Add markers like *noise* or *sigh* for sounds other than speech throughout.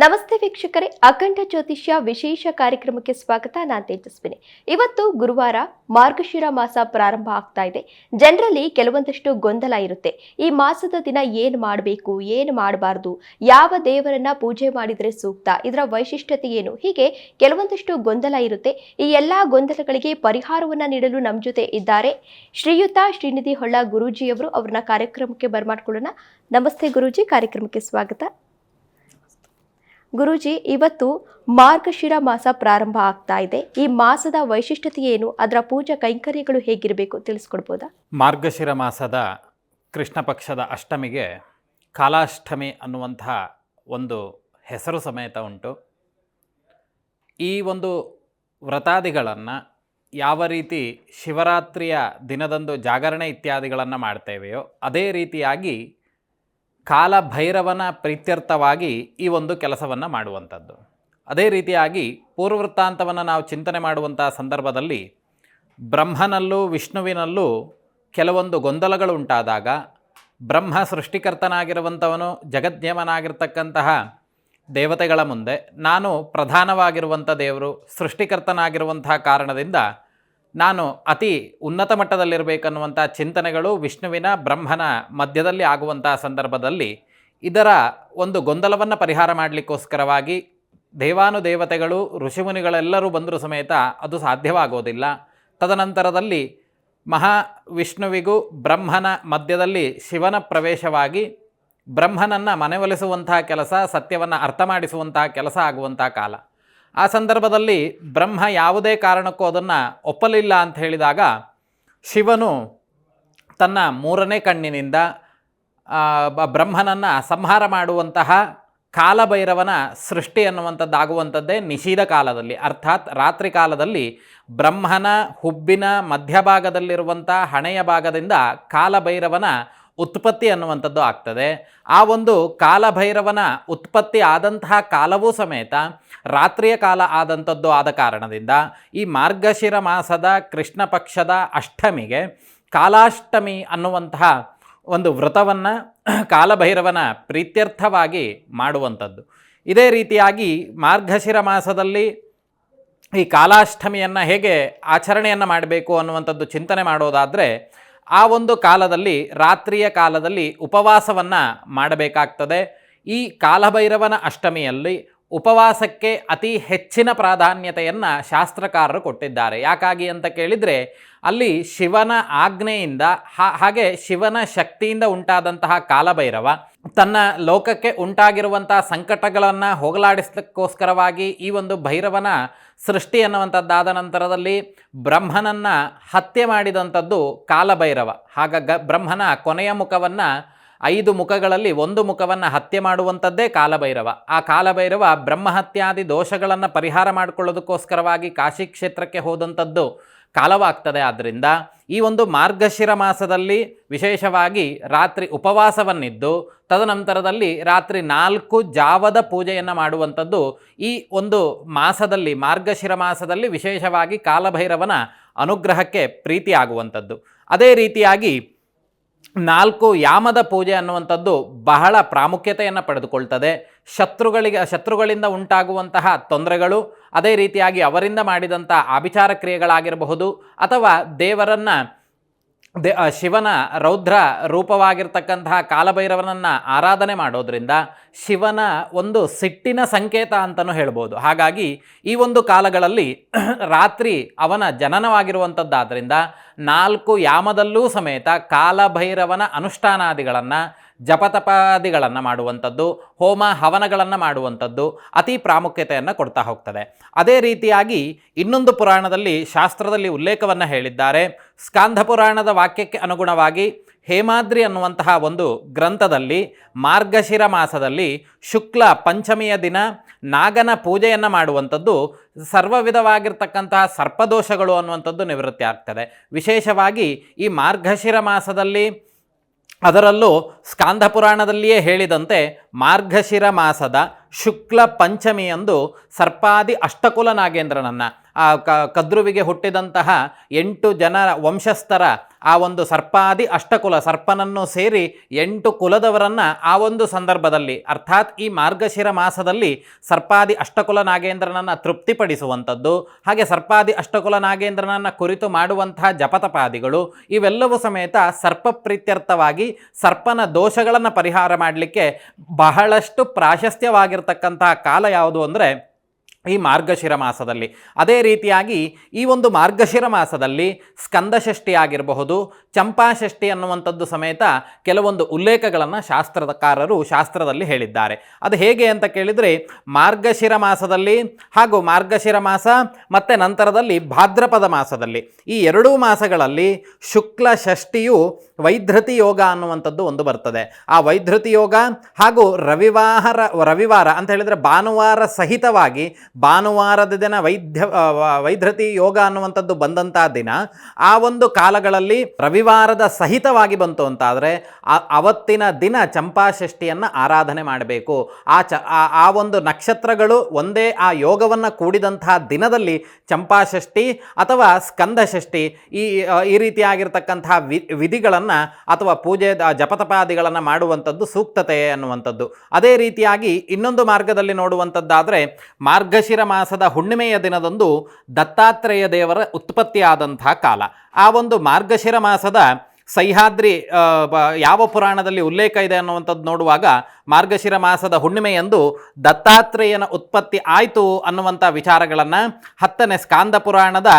ನಮಸ್ತೆ ವೀಕ್ಷಕರೇ, ಅಖಂಡ ಜ್ಯೋತಿಷ್ಯ ವಿಶೇಷ ಕಾರ್ಯಕ್ರಮಕ್ಕೆ ಸ್ವಾಗತ. ನಾನು ತೇಜಸ್ವಿನಿ. ಇವತ್ತು ಗುರುವಾರ ಮಾರ್ಗಶಿರ ಮಾಸ ಪ್ರಾರಂಭ ಆಗ್ತಾ ಇದೆ. ಜನರಲ್ಲಿ ಕೆಲವೊಂದಷ್ಟು ಗೊಂದಲ ಇರುತ್ತೆ. ಈ ಮಾಸದ ದಿನ ಏನು ಮಾಡಬೇಕು, ಏನು ಮಾಡಬಾರ್ದು, ಯಾವ ದೇವರನ್ನ ಪೂಜೆ ಮಾಡಿದರೆ ಸೂಕ್ತ, ಇದರ ವೈಶಿಷ್ಟ್ಯತೆ ಏನು? ಹೀಗೆ ಕೆಲವೊಂದಷ್ಟು ಗೊಂದಲ ಇರುತ್ತೆ. ಈ ಎಲ್ಲಾ ಗೊಂದಲಗಳಿಗೆ ಪರಿಹಾರವನ್ನ ನೀಡಲು ನಮ್ಮ ಜೊತೆ ಇದ್ದಾರೆ ಶ್ರೀಯುತ ಶ್ರೀನಿಧಿ ಹೊಳ್ಳ ಗುರೂಜಿಯವರು. ಅವ್ರನ್ನ ಕಾರ್ಯಕ್ರಮಕ್ಕೆ ಬರ್ಮಾಡ್ಕೊಳ್ಳೋಣ. ನಮಸ್ತೆ ಗುರೂಜಿ, ಕಾರ್ಯಕ್ರಮಕ್ಕೆ ಸ್ವಾಗತ. ಗುರೂಜಿ, ಇವತ್ತು ಮಾರ್ಗಶಿರ ಮಾಸ ಪ್ರಾರಂಭ ಆಗ್ತಾ ಇದೆ. ಈ ಮಾಸದ ವೈಶಿಷ್ಟ್ಯತೆ ಏನು? ಅದರ ಪೂಜಾ ಕೈಂಕರ್ಯಗಳು ಹೇಗಿರಬೇಕು ತಿಳಿಸ್ಕೊಡ್ಬೋದಾ? ಮಾರ್ಗಶಿರ ಮಾಸದ ಕೃಷ್ಣ ಪಕ್ಷದ ಅಷ್ಟಮಿಗೆ ಕಾಲಾಷ್ಟಮಿ ಅನ್ನುವಂತಹ ಒಂದು ಹೆಸರು ಸಮೇತ ಉಂಟು. ಈ ಒಂದು ವ್ರತಾದಿಗಳನ್ನು ಯಾವ ರೀತಿ ಶಿವರಾತ್ರಿಯ ದಿನದಂದು ಜಾಗರಣೆ ಇತ್ಯಾದಿಗಳನ್ನು ಮಾಡ್ತೇವೆಯೋ, ಅದೇ ರೀತಿಯಾಗಿ ಕಾಲಭೈರವನ ಪ್ರೀತ್ಯರ್ಥವಾಗಿ ಈ ಒಂದು ಕೆಲಸವನ್ನು ಮಾಡುವಂಥದ್ದು. ಅದೇ ರೀತಿಯಾಗಿ ಪೂರ್ವವೃತ್ತಾಂತವನ್ನು ನಾವು ಚಿಂತನೆ ಮಾಡುವಂಥ ಸಂದರ್ಭದಲ್ಲಿ ಬ್ರಹ್ಮನಲ್ಲೂ ವಿಷ್ಣುವಿನಲ್ಲೂ ಕೆಲವೊಂದು ಗೊಂದಲಗಳು ಉಂಟಾದಾಗ ಬ್ರಹ್ಮ ಸೃಷ್ಟಿಕರ್ತನಾಗಿರುವಂಥವನು ಜಗಜ್ಞೇಮನಾಗಿರ್ತಕ್ಕಂತಹ ದೇವತೆಗಳ ಮುಂದೆ ನಾನು ಪ್ರಧಾನವಾಗಿರುವಂಥ ದೇವರು ಸೃಷ್ಟಿಕರ್ತನಾಗಿರುವಂತಹ ಕಾರಣದಿಂದ ನಾನು ಅತಿ ಉನ್ನತ ಮಟ್ಟದಲ್ಲಿರಬೇಕನ್ನುವಂಥ ಚಿಂತನೆಗಳು ವಿಷ್ಣುವಿನ ಬ್ರಹ್ಮನ ಮಧ್ಯದಲ್ಲಿ ಆಗುವಂಥ ಸಂದರ್ಭದಲ್ಲಿ ಇದರ ಒಂದು ಗೊಂದಲವನ್ನು ಪರಿಹಾರ ಮಾಡಲಿಕ್ಕೋಸ್ಕರವಾಗಿ ದೇವಾನುದೇವತೆಗಳು, ಋಷಿಮುನಿಗಳೆಲ್ಲರೂ ಬಂದರೂ ಸಮೇತ ಅದು ಸಾಧ್ಯವಾಗೋದಿಲ್ಲ. ತದನಂತರದಲ್ಲಿ ಮಹಾವಿಷ್ಣುವಿಗೂ ಬ್ರಹ್ಮನ ಮಧ್ಯದಲ್ಲಿ ಶಿವನ ಪ್ರವೇಶವಾಗಿ ಬ್ರಹ್ಮನನ್ನು ಮನವೊಲಿಸುವಂತಹ ಕೆಲಸ, ಸತ್ಯವನ್ನು ಅರ್ಥ ಮಾಡಿಸುವಂತಹ ಕೆಲಸ ಆಗುವಂಥ ಕಾಲ. ಆ ಸಂದರ್ಭದಲ್ಲಿ ಬ್ರಹ್ಮ ಯಾವುದೇ ಕಾರಣಕ್ಕೂ ಅದನ್ನು ಒಪ್ಪಲಿಲ್ಲ ಅಂತ ಹೇಳಿದಾಗ ಶಿವನು ತನ್ನ ಮೂರನೇ ಕಣ್ಣಿನಿಂದ ಬ್ರಹ್ಮನನ್ನು ಸಂಹಾರ ಮಾಡುವಂತಹ ಕಾಲಭೈರವನ ಸೃಷ್ಟಿ ಅನ್ನುವಂಥದ್ದಾಗುವಂಥದ್ದೇ ನಿಷೀಧ ಕಾಲದಲ್ಲಿ. ಅರ್ಥಾತ್ ರಾತ್ರಿ ಕಾಲದಲ್ಲಿ ಬ್ರಹ್ಮನ ಹುಬ್ಬಿನ ಮಧ್ಯಭಾಗದಲ್ಲಿರುವಂಥ ಹಣೆಯ ಭಾಗದಿಂದ ಕಾಲಭೈರವನ ಉತ್ಪತ್ತಿ ಅನ್ನುವಂಥದ್ದು ಆಗ್ತದೆ. ಆ ಒಂದು ಕಾಲಭೈರವನ ಉತ್ಪತ್ತಿ ಆದಂತಹ ಕಾಲವೂ ಸಮೇತ ರಾತ್ರಿಯ ಕಾಲ ಆದಂಥದ್ದು ಆದ ಕಾರಣದಿಂದ ಈ ಮಾರ್ಗಶಿರ ಮಾಸದ ಕೃಷ್ಣ ಪಕ್ಷದ ಅಷ್ಟಮಿಗೆ ಕಾಲಾಷ್ಟಮಿ ಅನ್ನುವಂತಹ ಒಂದು ವ್ರತವನ್ನು *clears throat* ಕಾಲಭೈರವನ ಪ್ರೀತ್ಯರ್ಥವಾಗಿ ಮಾಡುವಂಥದ್ದು. ಇದೇ ರೀತಿಯಾಗಿ ಮಾರ್ಗಶಿರ ಮಾಸದಲ್ಲಿ ಈ ಕಾಲಾಷ್ಟಮಿಯನ್ನು ಹೇಗೆ ಆಚರಣೆಯನ್ನು ಮಾಡಬೇಕು ಅನ್ನುವಂಥದ್ದು ಚಿಂತನೆ ಮಾಡೋದಾದರೆ ಆ ಒಂದು ಕಾಲದಲ್ಲಿ ರಾತ್ರಿಯ ಕಾಲದಲ್ಲಿ ಉಪವಾಸವನ್ನು ಮಾಡಬೇಕಾಗ್ತದೆ. ಈ ಕಾಲಭೈರವನ ಅಷ್ಟಮಿಯಲ್ಲಿ ಉಪವಾಸಕ್ಕೆ ಅತಿ ಹೆಚ್ಚಿನ ಪ್ರಾಧಾನ್ಯತೆಯನ್ನು ಶಾಸ್ತ್ರಕಾರರು ಕೊಟ್ಟಿದ್ದಾರೆ. ಯಾಕಾಗಿ ಅಂತ ಕೇಳಿದರೆ, ಅಲ್ಲಿ ಶಿವನ ಆಜ್ಞೆಯಿಂದ ಹಾಗೆ ಶಿವನ ಶಕ್ತಿಯಿಂದ ಉಂಟಾದಂತಹ ಕಾಲಭೈರವ, ತನ್ನ ಲೋಕಕ್ಕೆ ಉಂಟಾಗಿರುವಂತಹ ಸಂಕಟಗಳನ್ನು ಹೋಗಲಾಡಿಸ್ಲಿಕ್ಕೋಸ್ಕರವಾಗಿ ಈ ಒಂದು ಭೈರವನ ಸೃಷ್ಟಿ ಅನ್ನುವಂಥದ್ದಾದ ನಂತರದಲ್ಲಿ ಬ್ರಹ್ಮನನ್ನು ಹತ್ಯೆ ಮಾಡಿದಂಥದ್ದು ಕಾಲಭೈರವ. ಹಾಗ ಬ್ರಹ್ಮನ ಕೊನೆಯ ಮುಖವನ್ನು ಐದು ಮುಖಗಳಲ್ಲಿ ಒಂದು ಮುಖವನ್ನು ಹತ್ಯೆ ಮಾಡುವಂಥದ್ದೇ ಕಾಲಭೈರವ. ಆ ಕಾಲಭೈರವ ಬ್ರಹ್ಮಹತ್ಯಾದಿ ದೋಷಗಳನ್ನು ಪರಿಹಾರ ಮಾಡಿಕೊಳ್ಳೋದಕ್ಕೋಸ್ಕರವಾಗಿ ಕಾಶಿ ಕ್ಷೇತ್ರಕ್ಕೆ ಹೋದಂಥದ್ದು ಕಾಲವಾಗ್ತದೆ. ಆದ್ದರಿಂದ ಈ ಒಂದು ಮಾರ್ಗಶಿರ ಮಾಸದಲ್ಲಿ ವಿಶೇಷವಾಗಿ ರಾತ್ರಿ ಉಪವಾಸವನ್ನಿದ್ದು, ತದನಂತರದಲ್ಲಿ ರಾತ್ರಿ ನಾಲ್ಕು ಜಾವದ ಪೂಜೆಯನ್ನು ಮಾಡುವಂಥದ್ದು ಈ ಒಂದು ಮಾಸದಲ್ಲಿ, ಮಾರ್ಗಶಿರ ಮಾಸದಲ್ಲಿ ವಿಶೇಷವಾಗಿ ಕಾಲಭೈರವನ ಅನುಗ್ರಹಕ್ಕೆ ಪ್ರೀತಿಯಾಗುವಂಥದ್ದು. ಅದೇ ರೀತಿಯಾಗಿ ನಾಲ್ಕು ಯಾಮದ ಪೂಜೆ ಅನ್ನುವಂಥದ್ದು ಬಹಳ ಪ್ರಾಮುಖ್ಯತೆಯನ್ನು ಪಡೆದುಕೊಳ್ತದೆ. ಶತ್ರುಗಳಿಗೆ, ಶತ್ರುಗಳಿಂದ ಉಂಟಾಗುವಂತಹ ತೊಂದರೆಗಳು, ಅದೇ ರೀತಿಯಾಗಿ ಅವರಿಂದ ಮಾಡಿದಂಥ ಆಭಿಚಾರ ಕ್ರಿಯೆಗಳಾಗಿರಬಹುದು ಅಥವಾ ದೇವರನ್ನು ದೇ ಶಿವನ ರೌದ್ರ ರೂಪವಾಗಿರ್ತಕ್ಕಂತಹ ಕಾಲಭೈರವನನ್ನು ಆರಾಧನೆ ಮಾಡೋದ್ರಿಂದ ಶಿವನ ಒಂದು ಸಿಟ್ಟಿನ ಸಂಕೇತ ಅಂತಲೂ ಹೇಳ್ಬೋದು. ಹಾಗಾಗಿ ಈ ಒಂದು ಕಾಲಗಳಲ್ಲಿ *clears throat* ರಾತ್ರಿ ಅವನ ಜನನವಾಗಿರುವಂಥದ್ದಾದ್ದರಿಂದ ನಾಲ್ಕು ಯಾಮದಲ್ಲೂ ಸಮೇತ ಕಾಲಭೈರವನ ಅನುಷ್ಠಾನಾದಿಗಳನ್ನು ಜಪತಪಾದಿಗಳನ್ನು ಮಾಡುವಂಥದ್ದು, ಹೋಮ ಹವನಗಳನ್ನು ಮಾಡುವಂಥದ್ದು ಅತಿ ಪ್ರಾಮುಖ್ಯತೆಯನ್ನು ಕೊಡ್ತಾ ಹೋಗ್ತದೆ. ಅದೇ ರೀತಿಯಾಗಿ ಇನ್ನೊಂದು ಪುರಾಣದಲ್ಲಿ ಶಾಸ್ತ್ರದಲ್ಲಿ ಉಲ್ಲೇಖವನ್ನು ಹೇಳಿದ್ದಾರೆ. ಸ್ಕಾಂಧ ಪುರಾಣದ ವಾಕ್ಯಕ್ಕೆ ಅನುಗುಣವಾಗಿ ಹೇಮಾದ್ರಿ ಅನ್ನುವಂತಹ ಒಂದು ಗ್ರಂಥದಲ್ಲಿ ಮಾರ್ಗಶಿರ ಮಾಸದಲ್ಲಿ ಶುಕ್ಲ ಪಂಚಮಿಯ ದಿನ ನಾಗನ ಪೂಜೆಯನ್ನು ಮಾಡುವಂಥದ್ದು ಸರ್ವ ವಿಧವಾಗಿರ್ತಕ್ಕಂತಹ ಸರ್ಪದೋಷಗಳು ಅನ್ನುವಂಥದ್ದು ನಿವೃತ್ತಿ ಆಗ್ತದೆ. ವಿಶೇಷವಾಗಿ ಈ ಮಾರ್ಗಶಿರ ಮಾಸದಲ್ಲಿ ಅದರಲ್ಲೂ ಸ್ಕಾಂದ ಪುರಾಣದಲ್ಲಿಯೇ ಹೇಳಿದಂತೆ ಮಾರ್ಗಶಿರ ಮಾಸದ ಶುಕ್ಲ ಪಂಚಮಿಯಂದು ಸರ್ಪಾದಿ ಅಷ್ಟಕುಲ ನಾಗೇಂದ್ರನನ್ನು ಆ ಕ ಕದ್ರುವಿಗೆ ಹುಟ್ಟಿದಂತಹ ಎಂಟು ಜನ ವಂಶಸ್ಥರ ಆ ಒಂದು ಸರ್ಪಾದಿ ಅಷ್ಟಕುಲ ಸರ್ಪನನ್ನು ಸೇರಿ ಎಂಟು ಕುಲದವರನ್ನು ಆ ಒಂದು ಸಂದರ್ಭದಲ್ಲಿ, ಅರ್ಥಾತ್ ಈ ಮಾರ್ಗಶಿರ ಮಾಸದಲ್ಲಿ ಸರ್ಪಾದಿ ಅಷ್ಟಕುಲ ನಾಗೇಂದ್ರನನ್ನು ತೃಪ್ತಿಪಡಿಸುವಂಥದ್ದು, ಹಾಗೆ ಸರ್ಪಾದಿ ಅಷ್ಟಕುಲ ನಾಗೇಂದ್ರನನ್ನು ಕುರಿತು ಮಾಡುವಂತಹ ಜಪತಪಾದಿಗಳು, ಇವೆಲ್ಲವೂ ಸಮೇತ ಸರ್ಪ ಪ್ರೀತ್ಯರ್ಥವಾಗಿ ಸರ್ಪನ ದೋಷಗಳನ್ನು ಪರಿಹಾರ ಮಾಡಲಿಕ್ಕೆ ಬಹಳಷ್ಟು ಪ್ರಾಶಸ್ತ್ಯವಾಗಿರ್ತಕ್ಕಂತಹ ಕಾಲ ಯಾವುದು ಅಂದರೆ ಈ ಮಾರ್ಗಶಿರ ಮಾಸದಲ್ಲಿ. ಅದೇ ರೀತಿಯಾಗಿ ಈ ಒಂದು ಮಾರ್ಗಶಿರ ಮಾಸದಲ್ಲಿ ಸ್ಕಂದಷಷ್ಠಿ ಆಗಿರಬಹುದು ಚಂಪಾಷಷ್ಠಿ ಅನ್ನುವಂಥದ್ದು ಸಮೇತ ಕೆಲವೊಂದು ಉಲ್ಲೇಖಗಳನ್ನು ಶಾಸ್ತ್ರಕಾರರು ಶಾಸ್ತ್ರದಲ್ಲಿ ಹೇಳಿದ್ದಾರೆ. ಅದು ಹೇಗೆ ಅಂತ ಕೇಳಿದರೆ, ಮಾರ್ಗಶಿರ ಮಾಸದಲ್ಲಿ ಹಾಗೂ ಮಾರ್ಗಶಿರ ಮಾಸ ಮತ್ತು ನಂತರದಲ್ಲಿ ಭಾದ್ರಪದ ಮಾಸದಲ್ಲಿ. ಈ ಎರಡೂ ಮಾಸಗಳಲ್ಲಿ ಶುಕ್ಲ ಷಷ್ಠಿಯು ವೈಧೃತಿ ಯೋಗ ಅನ್ನುವಂಥದ್ದು ಒಂದು ಬರ್ತದೆ. ಆ ವೈಧೃತಿ ಯೋಗ ಹಾಗೂ ರವಿವಾರ ರವಿವಾರ ಅಂತ ಹೇಳಿದರೆ ಭಾನುವಾರ ಸಹಿತವಾಗಿ ಭಾನುವಾರದ ದಿನ ವೈದ್ಯ ವೈದ್ಯತಿ ಯೋಗ ಅನ್ನುವಂಥದ್ದು ಬಂದಂಥ ದಿನ. ಆ ಒಂದು ಕಾಲಗಳಲ್ಲಿ ರವಿವಾರದ ಸಹಿತವಾಗಿ ಬಂತು ಅಂತಾದರೆ ಅವತ್ತಿನ ದಿನ ಚಂಪಾಷಷ್ಠಿಯನ್ನು ಆರಾಧನೆ ಮಾಡಬೇಕು. ಆ ಚ, ಆ- ಒಂದು ನಕ್ಷತ್ರಗಳು ಒಂದೇ ಆ ಯೋಗವನ್ನು ಕೂಡಿದಂತಹ ದಿನದಲ್ಲಿ ಚಂಪಾಷಷ್ಠಿ ಅಥವಾ ಸ್ಕಂದಷಷ್ಠಿ ಈ ಈ ರೀತಿಯಾಗಿರ್ತಕ್ಕಂತಹ ವಿ, ವಿಧಿಗಳನ್ನು ಅಥವಾ ಪೂಜೆ ಜಪತಪಾದಿಗಳನ್ನು ಮಾಡುವಂಥದ್ದು ಸೂಕ್ತತೆ ಅನ್ನುವಂಥದ್ದು. ಅದೇ ರೀತಿಯಾಗಿ ಇನ್ನೊಂದು ಮಾರ್ಗದಲ್ಲಿ ನೋಡುವಂಥದ್ದಾದರೆ ಮಾರ್ಗಶಿರ ಮಾಸದ ಹುಣ್ಣಿಮೆಯ ದಿನದಂದು ದತ್ತಾತ್ರೇಯ ದೇವರ ಉತ್ಪತ್ತಿಯಾದಂಥ ಕಾಲ. ಆ ಒಂದು ಮಾರ್ಗಶಿರ ಮಾಸದ ಸಹ್ಯಾದ್ರಿ ಯಾವ ಪುರಾಣದಲ್ಲಿ ಉಲ್ಲೇಖ ಇದೆ ಅನ್ನುವಂಥದ್ದು ನೋಡುವಾಗ ಮಾರ್ಗಶಿರ ಮಾಸದ ಹುಣ್ಣಿಮೆಯಂದು ದತ್ತಾತ್ರೇಯನ ಉತ್ಪತ್ತಿ ಆಯಿತು ಅನ್ನುವಂಥ ವಿಚಾರಗಳನ್ನು ಹತ್ತನೇ ಸ್ಕಾಂದ ಪುರಾಣದ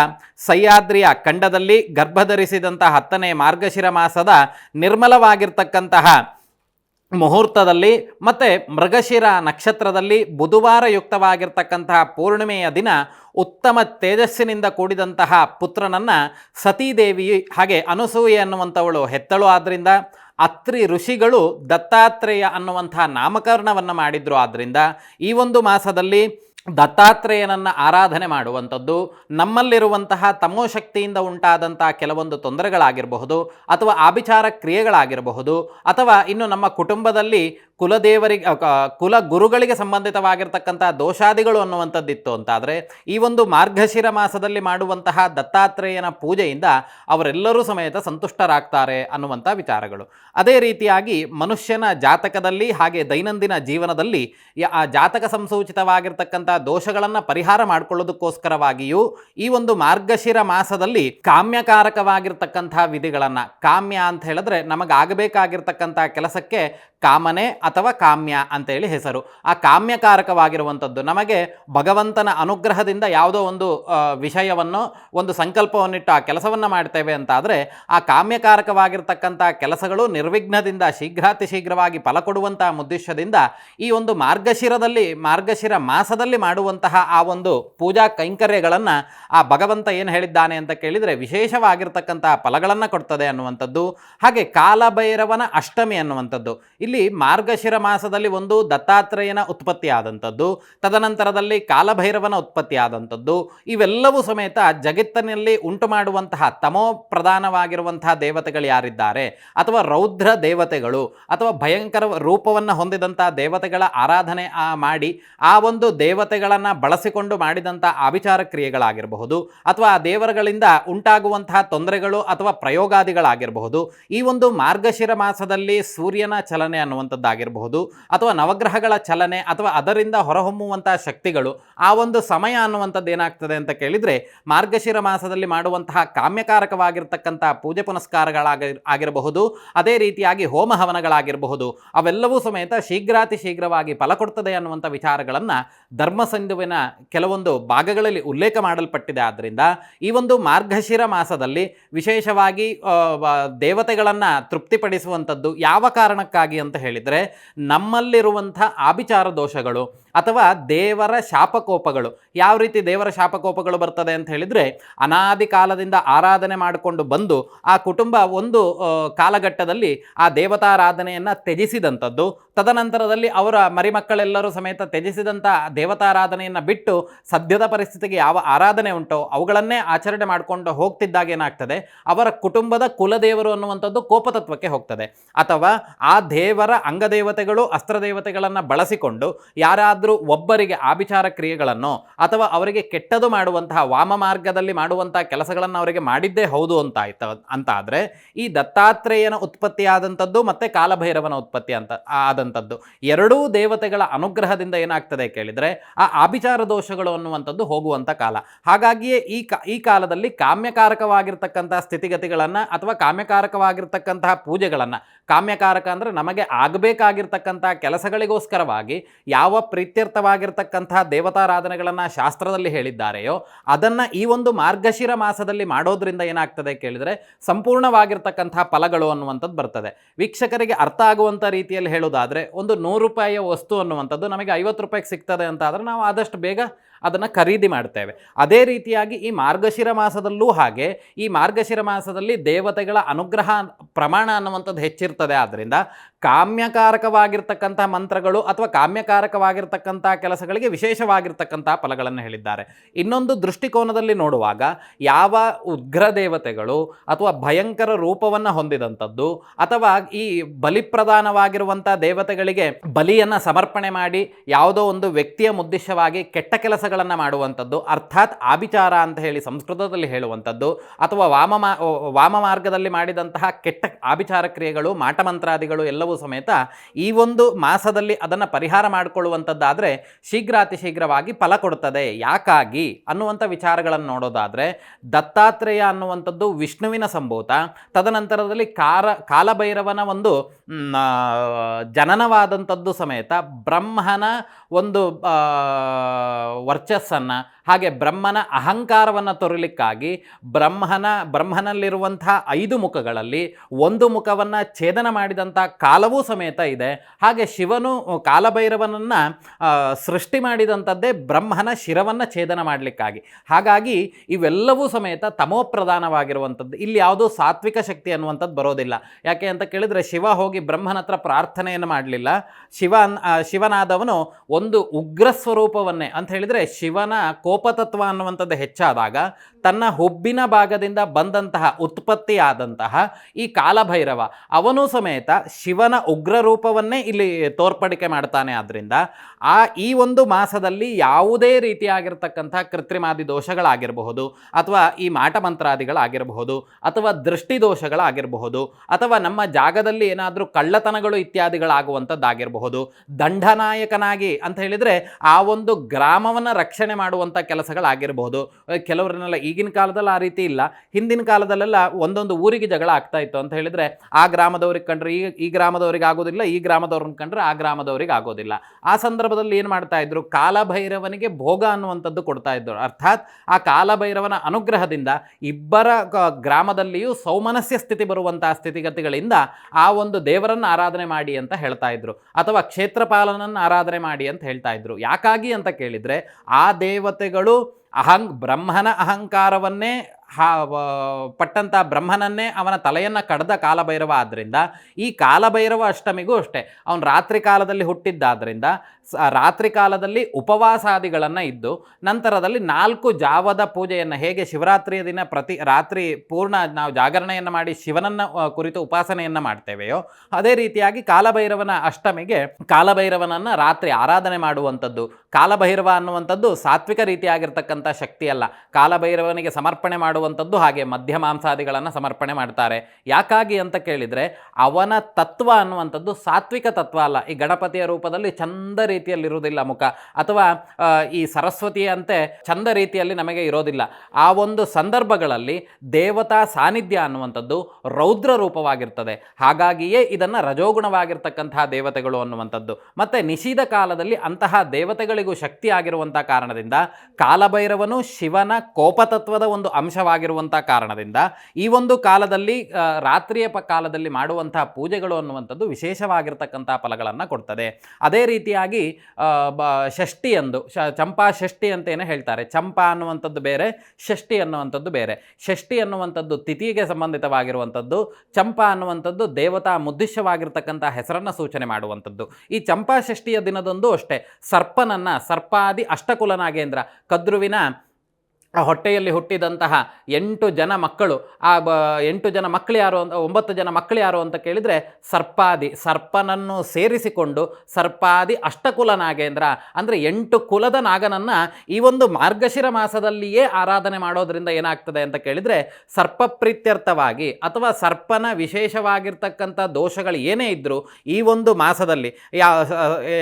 ಸಹ್ಯಾದ್ರಿಯ ಖಂಡದಲ್ಲಿ ಗರ್ಭಧರಿಸಿದಂಥ ಹತ್ತನೇ ಮಾರ್ಗಶಿರ ಮಾಸದ ನಿರ್ಮಲವಾಗಿರ್ತಕ್ಕಂತಹ ಮುಹೂರ್ತದಲ್ಲಿ ಮತ್ತು ಮೃಗಶಿರ ನಕ್ಷತ್ರದಲ್ಲಿ ಬುಧವಾರ ಯುಕ್ತವಾಗಿರ್ತಕ್ಕಂತಹ ಪೂರ್ಣಿಮೆಯ ದಿನ ಉತ್ತಮ ತೇಜಸ್ಸಿನಿಂದ ಕೂಡಿದಂತಹ ಪುತ್ರನನ್ನು ಸತೀದೇವಿ ಹಾಗೆ ಅನುಸೂಯೆ ಅನ್ನುವಂಥವಳು ಹೆತ್ತಳು. ಆದ್ದರಿಂದ ಅತ್ರಿ ಋಷಿಗಳು ದತ್ತಾತ್ರೇಯ ಅನ್ನುವಂಥ ನಾಮಕರಣವನ್ನು ಮಾಡಿದ್ರು. ಆದ್ದರಿಂದ ಈ ಒಂದು ಮಾಸದಲ್ಲಿ ದತ್ತಾತ್ರೇಯನನ್ನು ಆರಾಧನೆ ಮಾಡುವಂಥದ್ದು, ನಮ್ಮಲ್ಲಿರುವಂತಹ ತಮೋಶಕ್ತಿಯಿಂದ ಉಂಟಾದಂತಹ ಕೆಲವೊಂದು ತೊಂದರೆಗಳಾಗಿರಬಹುದು ಅಥವಾ ಆಭಿಚಾರ ಕ್ರಿಯೆಗಳಾಗಿರಬಹುದು ಅಥವಾ ಇನ್ನು ನಮ್ಮ ಕುಟುಂಬದಲ್ಲಿ ಕುಲದೇವರಿಗೆ ಕುಲ ಗುರುಗಳಿಗೆ ಸಂಬಂಧಿತವಾಗಿರ್ತಕ್ಕಂಥ ದೋಷಾದಿಗಳು ಅನ್ನುವಂಥದ್ದಿತ್ತು ಅಂತಾದರೆ, ಈ ಒಂದು ಮಾರ್ಗಶಿರ ಮಾಸದಲ್ಲಿ ಮಾಡುವಂತಹ ದತ್ತಾತ್ರೇಯನ ಪೂಜೆಯಿಂದ ಅವರೆಲ್ಲರೂ ಸಮೇತ ಸಂತುಷ್ಟರಾಗ್ತಾರೆ ಅನ್ನುವಂಥ ವಿಚಾರಗಳು. ಅದೇ ರೀತಿಯಾಗಿ ಮನುಷ್ಯನ ಜಾತಕದಲ್ಲಿ ಹಾಗೆ ದೈನಂದಿನ ಜೀವನದಲ್ಲಿ ಆ ಜಾತಕ ಸಂಸೂಚಿತವಾಗಿರ್ತಕ್ಕಂಥ ದೋಷಗಳನ್ನು ಪರಿಹಾರ ಮಾಡಿಕೊಳ್ಳೋದಕ್ಕೋಸ್ಕರವಾಗಿಯೂ ಈ ಒಂದು ಮಾರ್ಗಶಿರ ಮಾಸದಲ್ಲಿ ಕಾಮ್ಯಕಾರಕವಾಗಿರ್ತಕ್ಕಂಥ ವಿಧಿಗಳನ್ನು, ಕಾಮ್ಯ ಅಂತ ಹೇಳಿದ್ರೆ ನಮಗಾಗಬೇಕಾಗಿರ್ತಕ್ಕಂಥ ಕೆಲಸಕ್ಕೆ ಕಾಮನೆ ಅಥವಾ ಕಾಮ್ಯ ಅಂತೇಳಿ ಹೆಸರು. ಆ ಕಾಮ್ಯಕಾರಕವಾಗಿರುವಂಥದ್ದು ನಮಗೆ ಭಗವಂತನ ಅನುಗ್ರಹದಿಂದ ಯಾವುದೋ ಒಂದು ವಿಷಯವನ್ನು, ಒಂದು ಸಂಕಲ್ಪವನ್ನಿಟ್ಟು ಆ ಕೆಲಸವನ್ನು ಮಾಡ್ತೇವೆ ಅಂತಾದರೆ ಆ ಕಾಮ್ಯಕಾರಕವಾಗಿರ್ತಕ್ಕಂಥ ಕೆಲಸಗಳು ನಿರ್ವಿಘ್ನದಿಂದ ಶೀಘ್ರಾತಿ ಶೀಘ್ರವಾಗಿ ಫಲ ಕೊಡುವಂತಹ ಉದ್ದೇಶದಿಂದ ಈ ಒಂದು ಮಾರ್ಗಶಿರದಲ್ಲಿ, ಮಾರ್ಗಶಿರ ಮಾಸದಲ್ಲಿ ಮಾಡುವಂತಹ ಆ ಒಂದು ಪೂಜಾ ಕೈಂಕರ್ಯಗಳನ್ನು ಆ ಭಗವಂತ ಏನು ಹೇಳಿದ್ದಾನೆ ಅಂತ ಕೇಳಿದರೆ ವಿಶೇಷವಾಗಿರ್ತಕ್ಕಂತಹ ಫಲಗಳನ್ನು ಕೊಡ್ತದೆ ಅನ್ನುವಂಥದ್ದು. ಹಾಗೆ ಕಾಲಭೈರವನ ಅಷ್ಟಮಿ ಅನ್ನುವಂಥದ್ದು. ಇಲ್ಲಿ ಮಾರ್ಗಶಿರ ಮಾಸದಲ್ಲಿ ಒಂದು ದತ್ತಾತ್ರೇಯನ ಉತ್ಪತ್ತಿ ಆದಂಥದ್ದು ತದನಂತರದಲ್ಲಿ ಕಾಲಭೈರವನ ಉತ್ಪತ್ತಿ ಆದಂಥದ್ದು ಇವೆಲ್ಲವೂ ಸಮೇತ ಜಗತ್ತಿನಲ್ಲಿ ಉಂಟು ಮಾಡುವಂತಹ ತಮೋ ಪ್ರಧಾನವಾಗಿರುವಂತಹ ದೇವತೆಗಳು ಯಾರಿದ್ದಾರೆ? ಅಥವಾ ರೌದ್ರ ದೇವತೆಗಳು, ಅಥವಾ ಭಯಂಕರ ರೂಪವನ್ನು ಹೊಂದಿದಂಥ ದೇವತೆಗಳ ಆರಾಧನೆ ಮಾಡಿ, ಆ ಒಂದು ದೇವತೆಗಳನ್ನು ಬಳಸಿಕೊಂಡು ಮಾಡಿದಂಥ ಆವಿಚಾರ ಕ್ರಿಯೆಗಳಾಗಿರಬಹುದು, ಅಥವಾ ಆ ದೇವರುಗಳಿಂದ ಉಂಟಾಗುವಂತಹ ತೊಂದರೆಗಳು ಅಥವಾ ಪ್ರಯೋಗಾದಿಗಳಾಗಿರಬಹುದು, ಈ ಒಂದು ಮಾರ್ಗಶಿರ ಮಾಸದಲ್ಲಿ ಸೂರ್ಯನ ಚಲನೆ ಅನ್ನುವಂಥದ್ದಾಗಿರಬಹುದು ಅಥವಾ ನವಗ್ರಹಗಳ ಚಲನೆ ಅಥವಾ ಅದರಿಂದ ಹೊರಹೊಮ್ಮುವಂತಹ ಶಕ್ತಿಗಳು ಆ ಒಂದು ಸಮಯ ಅನ್ನುವಂಥದ್ದು ಏನಾಗ್ತದೆ ಅಂತ ಕೇಳಿದರೆ ಮಾರ್ಗಶಿರ ಮಾಸದಲ್ಲಿ ಮಾಡುವಂತಹ ಕಾಮ್ಯಕಾರಕವಾಗಿರ್ತಕ್ಕಂತಹ ಪೂಜೆ ಪುನಸ್ಕಾರಗಳಾಗಿ ಆಗಿರಬಹುದು. ಅದೇ ರೀತಿಯಾಗಿ ಹೋಮ ಹವನಗಳಾಗಿರಬಹುದು. ಅವೆಲ್ಲವೂ ಸಮೇತ ಶೀಘ್ರಾತಿ ಶೀಘ್ರವಾಗಿ ಫಲ ಕೊಡ್ತದೆ ಅನ್ನುವಂಥ ವಿಚಾರಗಳನ್ನು ಧರ್ಮಸಂಧುವಿನ ಕೆಲವೊಂದು ಭಾಗಗಳಲ್ಲಿ ಉಲ್ಲೇಖ ಮಾಡಲ್ಪಟ್ಟಿದೆ. ಆದ್ದರಿಂದ ಈ ಒಂದು ಮಾರ್ಗಶಿರ ಮಾಸದಲ್ಲಿ ವಿಶೇಷವಾಗಿ ದೇವತೆಗಳನ್ನು ತೃಪ್ತಿಪಡಿಸುವಂಥದ್ದು ಯಾವ ಕಾರಣಕ್ಕಾಗಿ ಅಂತ ಹೇಳಿದರೆ ನಮ್ಮಲ್ಲಿರುವಂಥ ಆಭಿಚಾರ ದೋಷಗಳು ಅಥವಾ ದೇವರ ಶಾಪಕೋಪಗಳು. ಯಾವ ರೀತಿ ದೇವರ ಶಾಪಕೋಪಗಳು ಬರ್ತದೆ ಅಂತ ಹೇಳಿದರೆ, ಅನಾದಿ ಕಾಲದಿಂದ ಆರಾಧನೆ ಮಾಡಿಕೊಂಡು ಬಂದು, ಆ ಕುಟುಂಬ ಒಂದು ಕಾಲಘಟ್ಟದಲ್ಲಿ ಆ ದೇವತಾರಾಧನೆಯನ್ನು ತ್ಯಜಿಸಿದಂಥದ್ದು. ತದನಂತರದಲ್ಲಿ ಅವರ ಮರಿಮಕ್ಕಳೆಲ್ಲರೂ ಸಮೇತ ತ್ಯಜಿಸಿದಂಥ ದೇವತಾರಾಧನೆಯನ್ನು ಬಿಟ್ಟು, ಸದ್ಯದ ಪರಿಸ್ಥಿತಿಗೆ ಯಾವ ಆರಾಧನೆ ಉಂಟೋ, ಅವುಗಳನ್ನೇ ಆಚರಣೆ ಮಾಡಿಕೊಂಡು ಹೋಗ್ತಿದ್ದಾಗ ಏನಾಗ್ತದೆ? ಅವರ ಕುಟುಂಬದ ಕುಲದೇವರು ಅನ್ನುವಂಥದ್ದು ಕೋಪತತ್ವಕ್ಕೆ ಹೋಗ್ತದೆ. ಅಥವಾ ಆ ದೇವರ ಅಂಗದೇವತೆಗಳು, ಅಸ್ತ್ರದೇವತೆಗಳನ್ನು ಬಳಸಿಕೊಂಡು, ಯಾರಾದರೂ ಒಬ್ಬರಿಗೆ ಆಭಿಚಾರ ಕ್ರಿಯೆಗಳನ್ನು ಅಥವಾ ಅವರಿಗೆ ಕೆಟ್ಟದು ಮಾಡುವಂತಹ ವಾಮ ಮಾರ್ಗದಲ್ಲಿ ಮಾಡುವಂತಹ ಕೆಲಸಗಳನ್ನು ಅವರಿಗೆ ಮಾಡಿದ್ದೇ ಹೌದು ಅಂತ ಆಯ್ತ ಅಂತ ಆದರೆ ಈ ದತ್ತಾತ್ರೇಯನ ಉತ್ಪತ್ತಿಯಾದಂಥದ್ದು ಮತ್ತು ಕಾಲಭೈರವನ ಉತ್ಪತ್ತಿ ಅಂತ ಆದಂಥದ್ದು. ಎರಡೂ ದೇವತೆಗಳ ಅನುಗ್ರಹದಿಂದ ಏನಾಗ್ತದೆ ಕೇಳಿದರೆ ಆ ಆಭಿಚಾರ ದೋಷಗಳು ಅನ್ನುವಂಥದ್ದು ಹೋಗುವಂಥ ಕಾಲ. ಹಾಗಾಗಿಯೇ ಈ ಕಾ, ಈ ಕಾಲದಲ್ಲಿ ಕಾಮ್ಯಕಾರಕವಾಗಿರ್ತಕ್ಕಂಥ ಸ್ಥಿತಿಗತಿಗಳನ್ನು ಅಥವಾ ಕಾಮ್ಯಕಾರಕವಾಗಿರ್ತಕ್ಕಂತಹ ಪೂಜೆಗಳನ್ನು, ಕಾಮ್ಯಕಾರಕ ಅಂದರೆ ನಮಗೆ ಆಗಬೇಕಾಗಿರ್ತಕ್ಕಂತಹ ಕೆಲಸಗಳಿಗೋಸ್ಕರವಾಗಿ ಯಾವ ಪ್ರೀತ್ಯರ್ಥವಾಗಿರ್ತಕ್ಕಂತಹ ದೇವತಾರಾಧನೆಗಳನ್ನು ಶಾಸ್ತ್ರದಲ್ಲಿ ಹೇಳಿದ್ದಾರೆಯೋ, ಅದನ್ನು ಈ ಒಂದು ಮಾರ್ಗಶಿರ ಮಾಸದಲ್ಲಿ ಮಾಡೋದ್ರಿಂದ ಏನಾಗ್ತದೆ ಕೇಳಿದರೆ ಸಂಪೂರ್ಣವಾಗಿರ್ತಕ್ಕಂಥ ಫಲಗಳು ಅನ್ನುವಂಥದ್ದು ಬರ್ತದೆ. ವೀಕ್ಷಕರಿಗೆ ಅರ್ಥ ಆಗುವಂಥ ರೀತಿಯಲ್ಲಿ ಹೇಳೋದಾದರೆ ಒಂದು ನೂರು ರೂಪಾಯಿಯ ವಸ್ತು ಅನ್ನುವಂಥದ್ದು ನಮಗೆ ಐವತ್ತು ರೂಪಾಯಿಗೆ ಸಿಗ್ತದೆ ಅಂತ ಆದರೆ ನಾವು ಆದಷ್ಟು ಬೇಗ ಅದನ್ನು ಖರೀದಿ ಮಾಡ್ತೇವೆ. ಅದೇ ರೀತಿಯಾಗಿ ಈ ಮಾರ್ಗಶಿರ ಮಾಸದಲ್ಲೂ ಹಾಗೆ, ಈ ಮಾರ್ಗಶಿರ ಮಾಸದಲ್ಲಿ ದೇವತೆಗಳ ಅನುಗ್ರಹ ಪ್ರಮಾಣ ಅನ್ನುವಂಥದ್ದು ಹೆಚ್ಚಿರ್ತದೆ. ಆದ್ದರಿಂದ ಕಾಮ್ಯಕಾರಕವಾಗಿರ್ತಕ್ಕಂಥ ಮಂತ್ರಗಳು ಅಥವಾ ಕಾಮ್ಯಕಾರಕವಾಗಿರ್ತಕ್ಕಂಥ ಕೆಲಸಗಳಿಗೆ ವಿಶೇಷವಾಗಿರ್ತಕ್ಕಂಥ ಫಲಗಳನ್ನು ಹೇಳಿದ್ದಾರೆ. ಇನ್ನೊಂದು ದೃಷ್ಟಿಕೋನದಲ್ಲಿ ನೋಡುವಾಗ ಯಾವ ಉಗ್ರ ದೇವತೆಗಳು ಅಥವಾ ಭಯಂಕರ ರೂಪವನ್ನು ಹೊಂದಿದಂಥದ್ದು ಅಥವಾ ಈ ಬಲಿಪ್ರಧಾನವಾಗಿರುವಂಥ ದೇವತೆಗಳಿಗೆ ಬಲಿಯನ್ನು ಸಮರ್ಪಣೆ ಮಾಡಿ ಯಾವುದೋ ಒಂದು ವ್ಯಕ್ತಿಯ ಉದ್ದೇಶವಾಗಿ ಕೆಟ್ಟ ಕೆಲಸಗಳನ್ನು ಮಾಡುವಂಥದ್ದು ಅರ್ಥಾತ್ ಆಭಿಚಾರ ಅಂತ ಹೇಳಿ ಸಂಸ್ಕೃತದಲ್ಲಿ ಹೇಳುವಂಥದ್ದು ಅಥವಾ ವಾಮ ವಾಮ ಮಾರ್ಗದಲ್ಲಿ ಮಾಡಿದಂತಹ ಕೆಟ್ಟ ಆಭಿಚಾರ ಕ್ರಿಯೆಗಳು ಮಾಟಮಂತ್ರಾದಿಗಳು ಎಲ್ಲವೂ ಸಮೇತ ಈ ಒಂದು ಮಾಸದಲ್ಲಿ ಅದನ್ನು ಪರಿಹಾರ ಮಾಡಿಕೊಳ್ಳುವಂಥದ್ದಾದರೆ ಶೀಘ್ರ ಅತಿ ಶೀಘ್ರವಾಗಿ ಫಲ ಕೊಡುತ್ತದೆ ಯಾಕಾಗಿ? ಅನ್ನುವಂಥ ವಿಚಾರಗಳನ್ನು ನೋಡೋದಾದರೆ ದತ್ತಾತ್ರೇಯ ಅನ್ನುವಂಥದ್ದು ವಿಷ್ಣುವಿನ ಸಂಭೂತ ತದನಂತರದಲ್ಲಿ ಕಾರ ಕಾಲಭೈರವನ ಒಂದು ಜನನವಾದಂಥದ್ದು ಸಮೇತ ಬ್ರಹ್ಮನ ಒಂದು ಆ, ವರ್ಚಸ್ಸನ್ನು, ಹಾಗೆ ಬ್ರಹ್ಮನ ಅಹಂಕಾರವನ್ನು ತೊರಲಿಕ್ಕಾಗಿ ಬ್ರಹ್ಮನ ಬ್ರಹ್ಮನಲ್ಲಿರುವಂಥ ಐದು ಮುಖಗಳಲ್ಲಿ ಒಂದು ಮುಖವನ್ನು ಛೇದನ ಮಾಡಿದಂಥ ಕಾಲವೂ ಸಮೇತ ಇದೆ. ಹಾಗೆ ಶಿವನು ಕಾಲಭೈರವನನ್ನು ಸೃಷ್ಟಿ ಮಾಡಿದಂಥದ್ದೇ ಬ್ರಹ್ಮನ ಶಿರವನ್ನು ಛೇದನ ಮಾಡಲಿಕ್ಕಾಗಿ. ಹಾಗಾಗಿ ಇವೆಲ್ಲವೂ ಸಮೇತ ತಮೋಪ್ರಧಾನವಾಗಿರುವಂಥದ್ದು. ಇಲ್ಲಿ ಯಾವುದೂ ಸಾತ್ವಿಕ ಶಕ್ತಿ ಅನ್ನುವಂಥದ್ದು ಬರೋದಿಲ್ಲ. ಯಾಕೆ ಅಂತ ಕೇಳಿದರೆ ಶಿವ ಹೋಗಿ ಬ್ರಹ್ಮನ ಹತ್ರ ಪ್ರಾರ್ಥನೆಯನ್ನು ಮಾಡಲಿಲ್ಲ. ಶಿವ ಶಿವನಾದವನು ಒಂದು ಉಗ್ರ ಸ್ವರೂಪವನ್ನೇ. ಅಂತ ಹೇಳಿದರೆ ಶಿವನ ಕೋಪತತ್ವ ಅನ್ನುವಂಥದ್ದು ಹೆಚ್ಚಾದಾಗ ತನ್ನ ಹುಬ್ಬಿನ ಭಾಗದಿಂದ ಬಂದಂತಹ ಉತ್ಪತ್ತಿಯಾದಂತಹ ಈ ಕಾಲಭೈರವ, ಅವನು ಸಮೇತ ಶಿವನ ಉಗ್ರ ರೂಪವನ್ನೇ ಇಲ್ಲಿ ತೋರ್ಪಡಿಕೆ ಮಾಡ್ತಾನೆ ಆದ್ದರಿಂದ ಆ ಈ ಒಂದು ಮಾಸದಲ್ಲಿ ಯಾವುದೇ ರೀತಿಯಾಗಿರ್ತಕ್ಕಂಥ ಕೃತ್ರಿಮಾದಿ ದೋಷಗಳಾಗಿರಬಹುದು ಅಥವಾ ಈ ಮಾಟಮಂತ್ರಾದಿಗಳಾಗಿರಬಹುದು ಅಥವಾ ದೃಷ್ಟಿ ದೋಷಗಳಾಗಿರಬಹುದು ಅಥವಾ ನಮ್ಮ ಜಾಗದಲ್ಲಿ ಏನಾದರೂ ಕಳ್ಳತನಗಳು ಇತ್ಯಾದಿಗಳಾಗುವಂಥದ್ದಾಗಿರಬಹುದು, ದಂಡನಾಯಕನಾಗಿ ಅಂತ ಹೇಳಿದರೆ ಆ ಒಂದು ಗ್ರಾಮವನ್ನು ರಕ್ಷಣೆ ಮಾಡುವಂಥ ಕೆಲಸಗಳಾಗಿರಬಹುದು ಕೆಲವರನ್ನೆಲ್ಲ ಈಗಿನ ಕಾಲದಲ್ಲಿ ಆ ರೀತಿ ಇಲ್ಲ. ಹಿಂದಿನ ಕಾಲದಲ್ಲೆಲ್ಲ ಒಂದೊಂದು ಊರಿಗೆ ಜಗಳ ಆಗ್ತಾ ಇತ್ತು ಅಂತ ಹೇಳಿದರೆ, ಆ ಗ್ರಾಮದವ್ರಿಗೆ ಕಂಡ್ರೆ ಈ ಈ ಗ್ರಾಮದವ್ರಿಗೆ ಆಗೋದಿಲ್ಲ, ಈ ಗ್ರಾಮದವ್ರನ್ನ ಕಂಡ್ರೆ ಆ ಗ್ರಾಮದವ್ರಿಗೆ ಆಗೋದಿಲ್ಲ. ಆ ಸಂದರ್ಭದಲ್ಲಿ ಏನು ಮಾಡ್ತಾ ಇದ್ರು? ಕಾಲಭೈರವನಿಗೆ ಭೋಗ ಅನ್ನುವಂಥದ್ದು ಕೊಡ್ತಾ ಇದ್ದರು ಅರ್ಥಾತ್ ಆ ಕಾಲಭೈರವನ ಅನುಗ್ರಹದಿಂದ ಇಬ್ಬರ ಗ್ರಾಮದಲ್ಲಿಯೂ ಸೌಮನಸ್ಯ ಸ್ಥಿತಿ ಬರುವಂತಹ ಸ್ಥಿತಿಗತಿಗಳಿಂದ ಆ ಒಂದು ದೇವರನ್ನು ಆರಾಧನೆ ಮಾಡಿ ಅಂತ ಹೇಳ್ತಾ ಇದ್ರು. ಅಥವಾ ಕ್ಷೇತ್ರಪಾಲನನ್ನು ಆರಾಧನೆ ಮಾಡಿ ಅಂತ ಹೇಳ್ತಾ ಇದ್ರು. ಯಾಕಾಗಿ ಅಂತ ಕೇಳಿದರೆ ಆ ದೇವತೆಗಳು ಅಹಂ ಬ್ರಹ್ಮನ ಅಹಂಕಾರವನ್ನೇ ಹಾ ಪಟ್ಟಂಥ ಬ್ರಹ್ಮನನ್ನೇ ಅವನ ತಲೆಯನ್ನು ಕಡ್ದ ಕಾಲಭೈರವ ಆದ್ದರಿಂದ ಈ ಕಾಲಭೈರವ ಅಷ್ಟಮಿಗೂ ಅಷ್ಟೇ, ಅವನು ರಾತ್ರಿ ಕಾಲದಲ್ಲಿ ಹುಟ್ಟಿದ್ದಾದ್ದರಿಂದ ರಾತ್ರಿ ಕಾಲದಲ್ಲಿ ಉಪವಾಸಾದಿಗಳನ್ನು ಇದ್ದು, ನಂತರದಲ್ಲಿ ನಾಲ್ಕು ಜಾವದ ಪೂಜೆಯನ್ನು, ಹೇಗೆ ಶಿವರಾತ್ರಿಯ ದಿನ ಪ್ರತಿ, ರಾತ್ರಿ ಪೂರ್ಣ ನಾವು ಜಾಗರಣೆಯನ್ನು ಮಾಡಿ ಶಿವನನ್ನು ಕುರಿತು ಉಪಾಸನೆಯನ್ನು ಮಾಡ್ತೇವೆಯೋ, ಅದೇ ರೀತಿಯಾಗಿ ಕಾಲಭೈರವನ ಅಷ್ಟಮಿಗೆ ಕಾಲಭೈರವನನ್ನು ರಾತ್ರಿ ಆರಾಧನೆ ಮಾಡುವಂಥದ್ದು, ಕಾಲಭೈರವ ಅನ್ನುವಂಥದ್ದು ಸಾತ್ವಿಕ ರೀತಿಯಾಗಿರ್ತಕ್ಕಂಥ ಶಕ್ತಿಯಲ್ಲ, ಕಾಲಭೈರವನಿಗೆ ಸಮರ್ಪಣೆ ಮಾಡುವಂಥದ್ದು ಹಾಗೆ ಮಧ್ಯ ಮಾಂಸಾದಿಗಳನ್ನು ಸಮರ್ಪಣೆ ಮಾಡ್ತಾರೆ. ಯಾಕಾಗಿ ಅಂತ ಕೇಳಿದರೆ ಅವನ ತತ್ವ ಅನ್ನುವಂಥದ್ದು ಸಾತ್ವಿಕ ತತ್ವ ಅಲ್ಲ. ಈ ಗಣಪತಿಯ ರೂಪದಲ್ಲಿ ಚಂದ ರೀತಿಯಲ್ಲಿರುವುದಿಲ್ಲ ಮುಖ. ಅಥವಾ ಈ ಸರಸ್ವತಿಯಂತೆ ಚಂದ ರೀತಿಯಲ್ಲಿ ನಮಗೆ ಇರೋದಿಲ್ಲ. ಆ ಒಂದು ಸಂದರ್ಭಗಳಲ್ಲಿ ದೇವತಾ ಸಾನ್ನಿಧ್ಯ ಅನ್ನುವಂಥದ್ದು ರೌದ್ರ ರೂಪವಾಗಿರ್ತದೆ. ಹಾಗಾಗಿಯೇ ಇದನ್ನು ರಜೋಗುಣವಾಗಿರ್ತಕ್ಕಂತಹ ದೇವತೆಗಳು ಅನ್ನುವಂಥದ್ದು. ಮತ್ತು ನಿಷೀದ ಕಾಲದಲ್ಲಿ ಅಂತಹ ದೇವತೆಗಳಿಗೂ ಶಕ್ತಿ ಆಗಿರುವಂಥ ಕಾರಣದಿಂದ ಕಾಲಭೈರವನು ಶಿವನ ಕೋಪತತ್ವದ ಒಂದು ಅಂಶವಾಗಿರುವಂಥ ಕಾರಣದಿಂದ ಈ ಒಂದು ಕಾಲದಲ್ಲಿ ರಾತ್ರಿಯ ಪ ಕಾಲದಲ್ಲಿ ಮಾಡುವಂಥ ಪೂಜೆಗಳು ಅನ್ನುವಂಥದ್ದು ವಿಶೇಷವಾಗಿರ್ತಕ್ಕಂಥ ಫಲಗಳನ್ನು ಕೊಡ್ತದೆ. ಅದೇ ರೀತಿಯಾಗಿ ಬ ಷಷ್ಠಿಯಂದು ಶ, ಚಂಪಾ ಷಷ್ಠಿ ಅಂತೇನೆ ಹೇಳ್ತಾರೆ. ಚಂಪಾ ಅನ್ನುವಂಥದ್ದು ಬೇರೆ, ಷಷ್ಠಿ ಅನ್ನುವಂಥದ್ದು ಬೇರೆ. ಷಷ್ಠಿ ಅನ್ನುವಂಥದ್ದು ತಿಥಿಗೆ ಸಂಬಂಧಿತವಾಗಿರುವಂಥದ್ದು, ಚಂಪಾ ಅನ್ನುವಂಥದ್ದು ದೇವತಾ ಮುದ್ದಿಶ್ಯವಾಗಿರ್ತಕ್ಕಂಥ ಹೆಸರನ್ನು ಸೂಚನೆ ಮಾಡುವಂಥದ್ದು. ಈ ಚಂಪಾ ಷಷ್ಠಿಯ ದಿನದಂದು ಅಷ್ಟೇ, ಸರ್ಪನನ್ನ ಸರ್ಪಾದಿ ಅಷ್ಟಕುಲನಾಗೇಂದ್ರ ಕದ್ರುವಿನ ಆ ಹೊಟ್ಟೆಯಲ್ಲಿ ಹುಟ್ಟಿದಂತಹ ಎಂಟು ಜನ ಮಕ್ಕಳು, ಆ ಬ ಎಂಟು ಜನ ಮಕ್ಕಳು ಯಾರು ಅಂತ, ಒಂಬತ್ತು ಜನ ಮಕ್ಕಳು ಯಾರು ಅಂತ ಕೇಳಿದರೆ ಸರ್ಪಾದಿ, ಸರ್ಪನನ್ನು ಸೇರಿಸಿಕೊಂಡು ಸರ್ಪಾದಿ ಅಷ್ಟಕುಲ ನಾಗೇಂದ್ರ ಅಂದರೆ ಎಂಟು ಕುಲದ ನಾಗನನ್ನು ಈ ಒಂದು ಮಾರ್ಗಶಿರ ಮಾಸದಲ್ಲಿಯೇ ಆರಾಧನೆ ಮಾಡೋದ್ರಿಂದ ಏನಾಗ್ತದೆ ಅಂತ ಕೇಳಿದರೆ ಸರ್ಪ ಪ್ರೀತ್ಯರ್ಥವಾಗಿ ಅಥವಾ ಸರ್ಪನ ವಿಶೇಷವಾಗಿರ್ತಕ್ಕಂಥ ದೋಷಗಳು ಏನೇ ಇದ್ದರೂ ಈ ಒಂದು ಮಾಸದಲ್ಲಿ ಯಾವ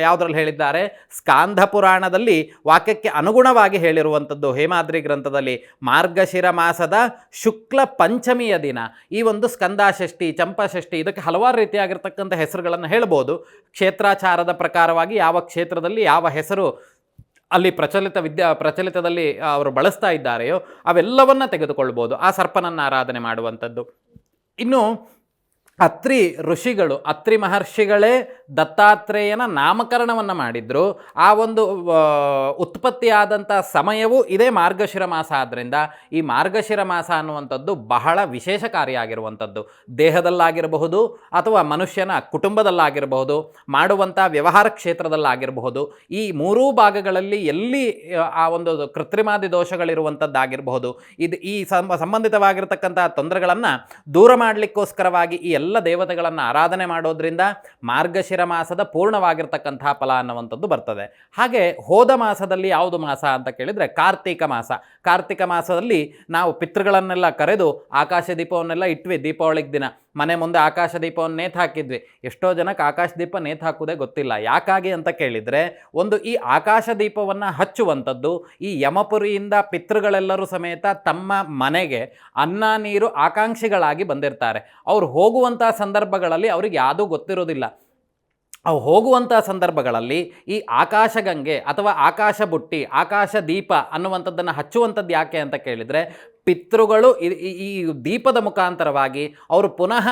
ಯಾವುದ್ರಲ್ಲಿ ಹೇಳಿದ್ದಾರೆ? ಸ್ಕಾಂಧ ಪುರಾಣದಲ್ಲಿ ವಾಕ್ಯಕ್ಕೆ ಅನುಗುಣವಾಗಿ ಹೇಳಿರುವಂಥದ್ದು ಹೇಮಾದ್ರಿ ಗ್ರಂಥದಲ್ಲಿ ಮಾರ್ಗಶಿರ ಮಾಸದ ಶುಕ್ಲ ಪಂಚಮಿಯ ದಿನ. ಈ ಒಂದು ಸ್ಕಂದಾಷ್ಠಿ ಚಂಪಾಷಷ್ಠಿ ಇದಕ್ಕೆ ಹಲವಾರು ರೀತಿಯಾಗಿರ್ತಕ್ಕಂಥ ಹೆಸರುಗಳನ್ನು ಹೇಳ್ಬೋದು. ಕ್ಷೇತ್ರಾಚಾರದ ಪ್ರಕಾರವಾಗಿ ಯಾವ ಕ್ಷೇತ್ರದಲ್ಲಿ ಯಾವ ಹೆಸರು ಅಲ್ಲಿ ಪ್ರಚಲಿತ ವಿದ್ಯಾ, ಪ್ರಚಲಿತದಲ್ಲಿ ಅವರು ಬಳಸ್ತಾ ಇದ್ದಾರೆಯೋ ಅವೆಲ್ಲವನ್ನು ತೆಗೆದುಕೊಳ್ಬೋದು. ಆ ಸರ್ಪನನ್ನು ಆರಾಧನೆ ಮಾಡುವಂಥದ್ದು. ಇನ್ನು ಅತ್ರಿ ಋಷಿಗಳು ಅತ್ರಿ ಮಹರ್ಷಿಗಳೇ ದತ್ತಾತ್ರೇಯನ ನಾಮಕರಣವನ್ನು ಮಾಡಿದ್ರು. ಆ ಒಂದು ಉತ್ಪತ್ತಿಯಾದಂಥ ಸಮಯವು ಇದೇ ಮಾರ್ಗಶಿರ ಮಾಸ ಆದ್ದರಿಂದ ಈ ಮಾರ್ಗಶಿರ ಮಾಸ ಅನ್ನುವಂಥದ್ದು ಬಹಳ ವಿಶೇಷಕಾರಿಯಾಗಿರುವಂಥದ್ದು ದೇಹದಲ್ಲಾಗಿರಬಹುದು ಅಥವಾ ಮನುಷ್ಯನ ಕುಟುಂಬದಲ್ಲಾಗಿರಬಹುದು ಮಾಡುವಂಥ ವ್ಯವಹಾರ ಕ್ಷೇತ್ರದಲ್ಲಾಗಿರಬಹುದು. ಈ ಮೂರೂ ಭಾಗಗಳಲ್ಲಿ ಎಲ್ಲಿ ಆ, ಒಂದು ಕೃತ್ರಿಮಾದಿ ದೋಷಗಳಿರುವಂಥದ್ದಾಗಿರಬಹುದು. ಇದು ಈ ಸಂಬಂಧಿತವಾಗಿರ್ತಕ್ಕಂಥ ತೊಂದರೆಗಳನ್ನು ದೂರ ಮಾಡಲಿಕ್ಕೋಸ್ಕರವಾಗಿ ಈ ಎಲ್ಲ ದೇವತೆಗಳನ್ನು ಆರಾಧನೆ ಮಾಡೋದ್ರಿಂದ ಮಾರ್ಗಶಿರ ಮಾಸದ ಪೂರ್ಣವಾಗಿರ್ತಕ್ಕಂಥ ಫಲ ಅನ್ನುವಂಥದ್ದು ಬರ್ತದೆ. ಹಾಗೆ ಹೋದ ಮಾಸದಲ್ಲಿ ಯಾವುದು ಮಾಸ ಅಂತ ಕೇಳಿದರೆ ಕಾರ್ತಿಕ ಮಾಸ. ಕಾರ್ತಿಕ ಮಾಸದಲ್ಲಿ ನಾವು ಪಿತೃಗಳನ್ನೆಲ್ಲ ಕರೆದು ಆಕಾಶ ದೀಪವನ್ನೆಲ್ಲ ಇಟ್ವಿ ದೀಪಾವಳಿಗೆ ದಿನ. ಮನೆ ಮುಂದೆ ಆಕಾಶ ದೀಪವನ್ನು ನೇತು ಹಾಕಿದ್ವಿ. ಎಷ್ಟೋ ಜನಕ್ಕೆ ಆಕಾಶ ದೀಪ ನೇತು ಗೊತ್ತಿಲ್ಲ. ಯಾಕಾಗಿ ಅಂತ ಕೇಳಿದರೆ, ಒಂದು ಈ ಆಕಾಶ ದೀಪವನ್ನು ಹಚ್ಚುವಂಥದ್ದು, ಈ ಯಮಪುರಿಯಿಂದ ಪಿತೃಗಳೆಲ್ಲರೂ ಸಮೇತ ತಮ್ಮ ಮನೆಗೆ ಅನ್ನ, ನೀರು ಆಕಾಂಕ್ಷಿಗಳಾಗಿ ಬಂದಿರ್ತಾರೆ. ಅವ್ರು ಹೋಗುವಂಥ ಸಂದರ್ಭಗಳಲ್ಲಿ ಅವ್ರಿಗೆ ಯಾವುದೂ ಗೊತ್ತಿರೋದಿಲ್ಲ. ಅವು ಹೋಗುವಂಥ ಸಂದರ್ಭಗಳಲ್ಲಿ ಈ ಆಕಾಶಗಂಗೆ ಅಥವಾ ಆಕಾಶ ಬುಟ್ಟಿ, ಆಕಾಶ ದೀಪ ಅನ್ನುವಂಥದ್ದನ್ನು ಹಚ್ಚುವಂಥದ್ದು ಯಾಕೆ ಅಂತ ಕೇಳಿದರೆ ಪಿತೃಗಳು ಈ- ದೀಪದ ಮುಖಾಂತರವಾಗಿ ಅವರು ಪುನಃ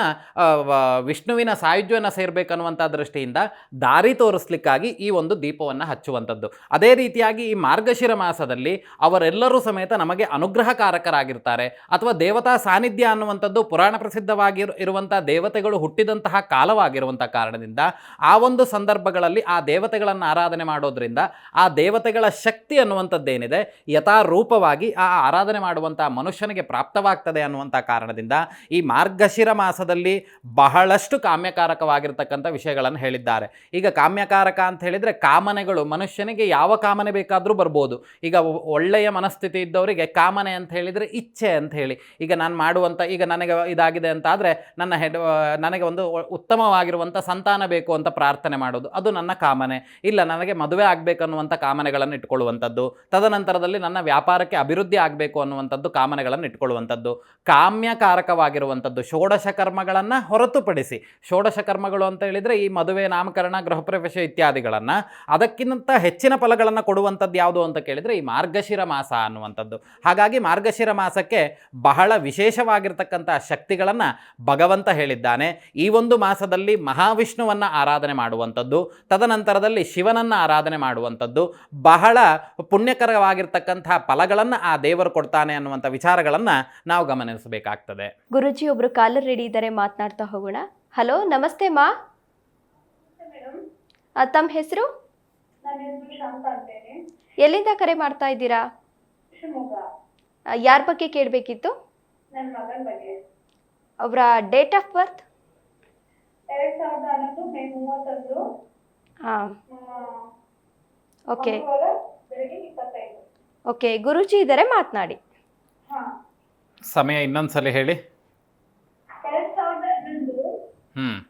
ವಿಷ್ಣುವಿನ ಸಾಯುಜ್ಯವನ್ನು ಸೇರಬೇಕನ್ನುವಂಥ ದೃಷ್ಟಿಯಿಂದ ದಾರಿ ತೋರಿಸ್ಲಿಕ್ಕಾಗಿ ಈ ಒಂದು ದೀಪವನ್ನು ಹಚ್ಚುವಂಥದ್ದು. ಅದೇ ರೀತಿಯಾಗಿ ಈ ಮಾರ್ಗಶಿರ ಮಾಸದಲ್ಲಿ ಅವರೆಲ್ಲರೂ ಸಮೇತ ನಮಗೆ ಅನುಗ್ರಹಕಾರಕರಾಗಿರ್ತಾರೆ. ಅಥವಾ ದೇವತಾ ಸಾನ್ನಿಧ್ಯ ಅನ್ನುವಂಥದ್ದು ಪುರಾಣ ಪ್ರಸಿದ್ಧವಾಗಿ ಇರುವಂಥ ದೇವತೆಗಳು ಹುಟ್ಟಿದಂತಹ ಕಾಲವಾಗಿರುವಂಥ ಕಾರಣದಿಂದ ಆ ಒಂದು ಸಂದರ್ಭಗಳಲ್ಲಿ ಆ ದೇವತೆಗಳನ್ನು ಆರಾಧನೆ ಮಾಡೋದ್ರಿಂದ ಆ ದೇವತೆಗಳ ಶಕ್ತಿ ಅನ್ನುವಂಥದ್ದೇನಿದೆ ಯಥಾರೂಪವಾಗಿ ಆ ಆರಾಧನೆ ಮಾಡುವಂಥ ಮನುಷ್ಯನಿಗೆ ಪ್ರಾಪ್ತವಾಗ್ತದೆ ಅನ್ನುವಂಥ ಕಾರಣದಿಂದ ಈ ಮಾರ್ಗಶಿರ ಮಾಸದಲ್ಲಿ ಬಹಳಷ್ಟು ಕಾಮ್ಯಕಾರಕವಾಗಿರ್ತಕ್ಕಂಥ ವಿಷಯಗಳನ್ನು ಹೇಳಿದ್ದಾರೆ. ಈಗ ಕಾಮ್ಯಕಾರಕ ಅಂತ ಹೇಳಿದರೆ ಕಾಮನೆಗಳು, ಮನುಷ್ಯನಿಗೆ ಯಾವ ಕಾಮನೆ ಬೇಕಾದರೂ ಬರ್ಬೋದು. ಈಗ ಒಳ್ಳೆಯ ಮನಸ್ಥಿತಿ ಇದ್ದವರಿಗೆ ಕಾಮನೆ ಅಂತ ಹೇಳಿದರೆ ಇಚ್ಛೆ ಅಂತ ಹೇಳಿ. ಈಗ ನಾನು ಮಾಡುವಂಥ ಈಗ ನನಗೆ ಇದಾಗಿದೆ ಅಂತ ಆದರೆ ನನ್ನ ಹೆಡ್ ನನಗೆ ಒಂದು ಉತ್ತಮವಾಗಿರುವಂಥ ಸಂತಾನ ಬೇಕು ಅಂತ ಪ್ರಾರ್ಥನೆ ಮಾಡೋದು, ಅದು ನನ್ನ ಕಾಮನೆ. ಇಲ್ಲ, ನನಗೆ ಮದುವೆ ಆಗಬೇಕನ್ನುವಂಥ ಕಾಮನೆಗಳನ್ನು ಇಟ್ಕೊಳ್ಳುವಂಥದ್ದು, ತದನಂತರದಲ್ಲಿ ನನ್ನ ವ್ಯಾಪಾರಕ್ಕೆ ಅಭಿವೃದ್ಧಿ ಆಗಬೇಕು ಅನ್ನುವಂಥದ್ದು ಕಾಮನೆಗಳನ್ನು ಇಟ್ಕೊಳ್ಳುವಂಥದ್ದು, ಕಾಮ್ಯಕಾರಕವಾಗಿರುವಂಥದ್ದು ಷೋಡಶ ಕರ್ಮಗಳನ್ನು ಹೊರತುಪಡಿಸಿ. ಷೋಡಶ ಕರ್ಮಗಳು ಅಂತ ಹೇಳಿದರೆ ಈ ಮದುವೆ, ನಾಮಕರಣ, ಗೃಹಪ್ರವೇಶ ಇತ್ಯಾದಿಗಳನ್ನು ಅದಕ್ಕಿಂತ ಹೆಚ್ಚಿನ ಫಲಗಳನ್ನು ಕೊಡುವಂಥದ್ದು ಯಾವುದು ಅಂತ ಕೇಳಿದರೆ ಈ ಮಾರ್ಗಶಿರ ಮಾಸ ಅನ್ನುವಂಥದ್ದು. ಹಾಗಾಗಿ ಮಾರ್ಗಶಿರ ಮಾಸಕ್ಕೆ ಬಹಳ ವಿಶೇಷವಾಗಿರ್ತಕ್ಕಂಥ ಶಕ್ತಿಗಳನ್ನು ಭಗವಂತ ಹೇಳಿದ್ದಾನೆ. ಈ ಒಂದು ಮಾಸದಲ್ಲಿ ಮಹಾವಿಷ್ಣುವನ್ನು ಆರಾಧನೆ ಮಾಡುವಂಥದ್ದು, ತದನಂತರದಲ್ಲಿ ಶಿವನನ್ನು ಆರಾಧನೆ ಮಾಡುವಂಥದ್ದು, ಬಹಳ ಪುಣ್ಯಕರವಾಗಿರ್ತಕ್ಕಂಥ ಫಲಗಳನ್ನು ಆ ದೇವರು ಕೊಡ್ತಾನೆ ಅನ್ನುವಂಥ ವಿಚಾರಗಳನ್ನು ನಾವು ಗಮನಿಸಬೇಕಾಗ್ತದೆ. ಗುರುಜಿ ಒಬ್ರು ಕಾಲರ್ ರೆಡಿ ಇದ್ದಾರೆ, ಮಾತನಾಡ್ತಾ ಹೋಗೋಣ. ಹಲೋ, ನಮಸ್ತೆ ಮಾ. ತಮ್ಮ ಹೆಸರು? ಎಲ್ಲಿಂದ ಕರೆ ಮಾಡ್ತಾ ಇದ್ದೀರಾ? ಯಾರ ಬಗ್ಗೆ ಕೇಳಬೇಕಿತ್ತು? ಅವರ date of birth? Okay. Okay, Guruji ಇದ್ದಾರೆ, ಮಾತನಾಡಿ. ಸಮಯ ಇನ್ನೊಂದ್ಸಲ ಹೇಳಿ. ಎರಡ್ ಸಾವಿರದ ಹನ್ನೊಂದು ಹ್ಞೂ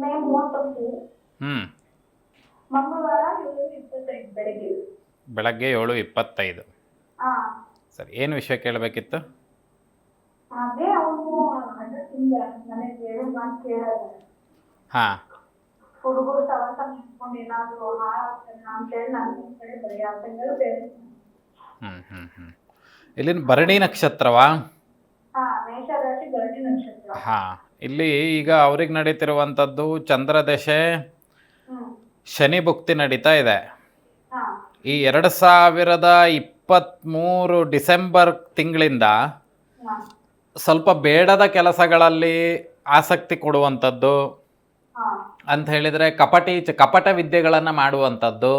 ಮೇ ಮೂವತ್ತೊಂದು ಹ್ಞೂ ಮಂಗಳವಾರ ಏಳು ಇಪ್ಪತ್ತೈದು ಬೆಳಗ್ಗೆ. ಬೆಳಗ್ಗೆ ಏಳು ಇಪ್ಪತ್ತೈದು. ಹಾ. ಸರಿ ಏನು ವಿಷಯ ಕೇಳಬೇಕಿತ್ತು? ಹಾಂ. ಹುಡುಗರು ಸವಾಸ ನಿಂತ್ಕೊಂಡು ಇಲ್ಲಿನ ಭರಣಿ ನಕ್ಷತ್ರವಾ? ಹಾ ಇಲ್ಲಿ ಈಗ ಅವ್ರಿಗೆ ನಡೀತಿರುವಂಥದ್ದು ಚಂದ್ರದಶೆ ದಶೆ ಶನಿ ಭುಕ್ತಿ ನಡೀತಾ ಇದೆ. ಈ ಎರಡು ಸಾವಿರದ ಇಪ್ಪತ್ತ್ಮೂರು ಡಿಸೆಂಬರ್ ತಿಂಗಳಿಂದ ಸ್ವಲ್ಪ ಬೇಡದ ಕೆಲಸಗಳಲ್ಲಿ ಆಸಕ್ತಿ ಕೊಡುವಂಥದ್ದು ಅಂತ ಹೇಳಿದರೆ ಕಪಟಿ ಕಪಟ ವಿದ್ಯೆಗಳನ್ನು ಮಾಡುವಂಥದ್ದು.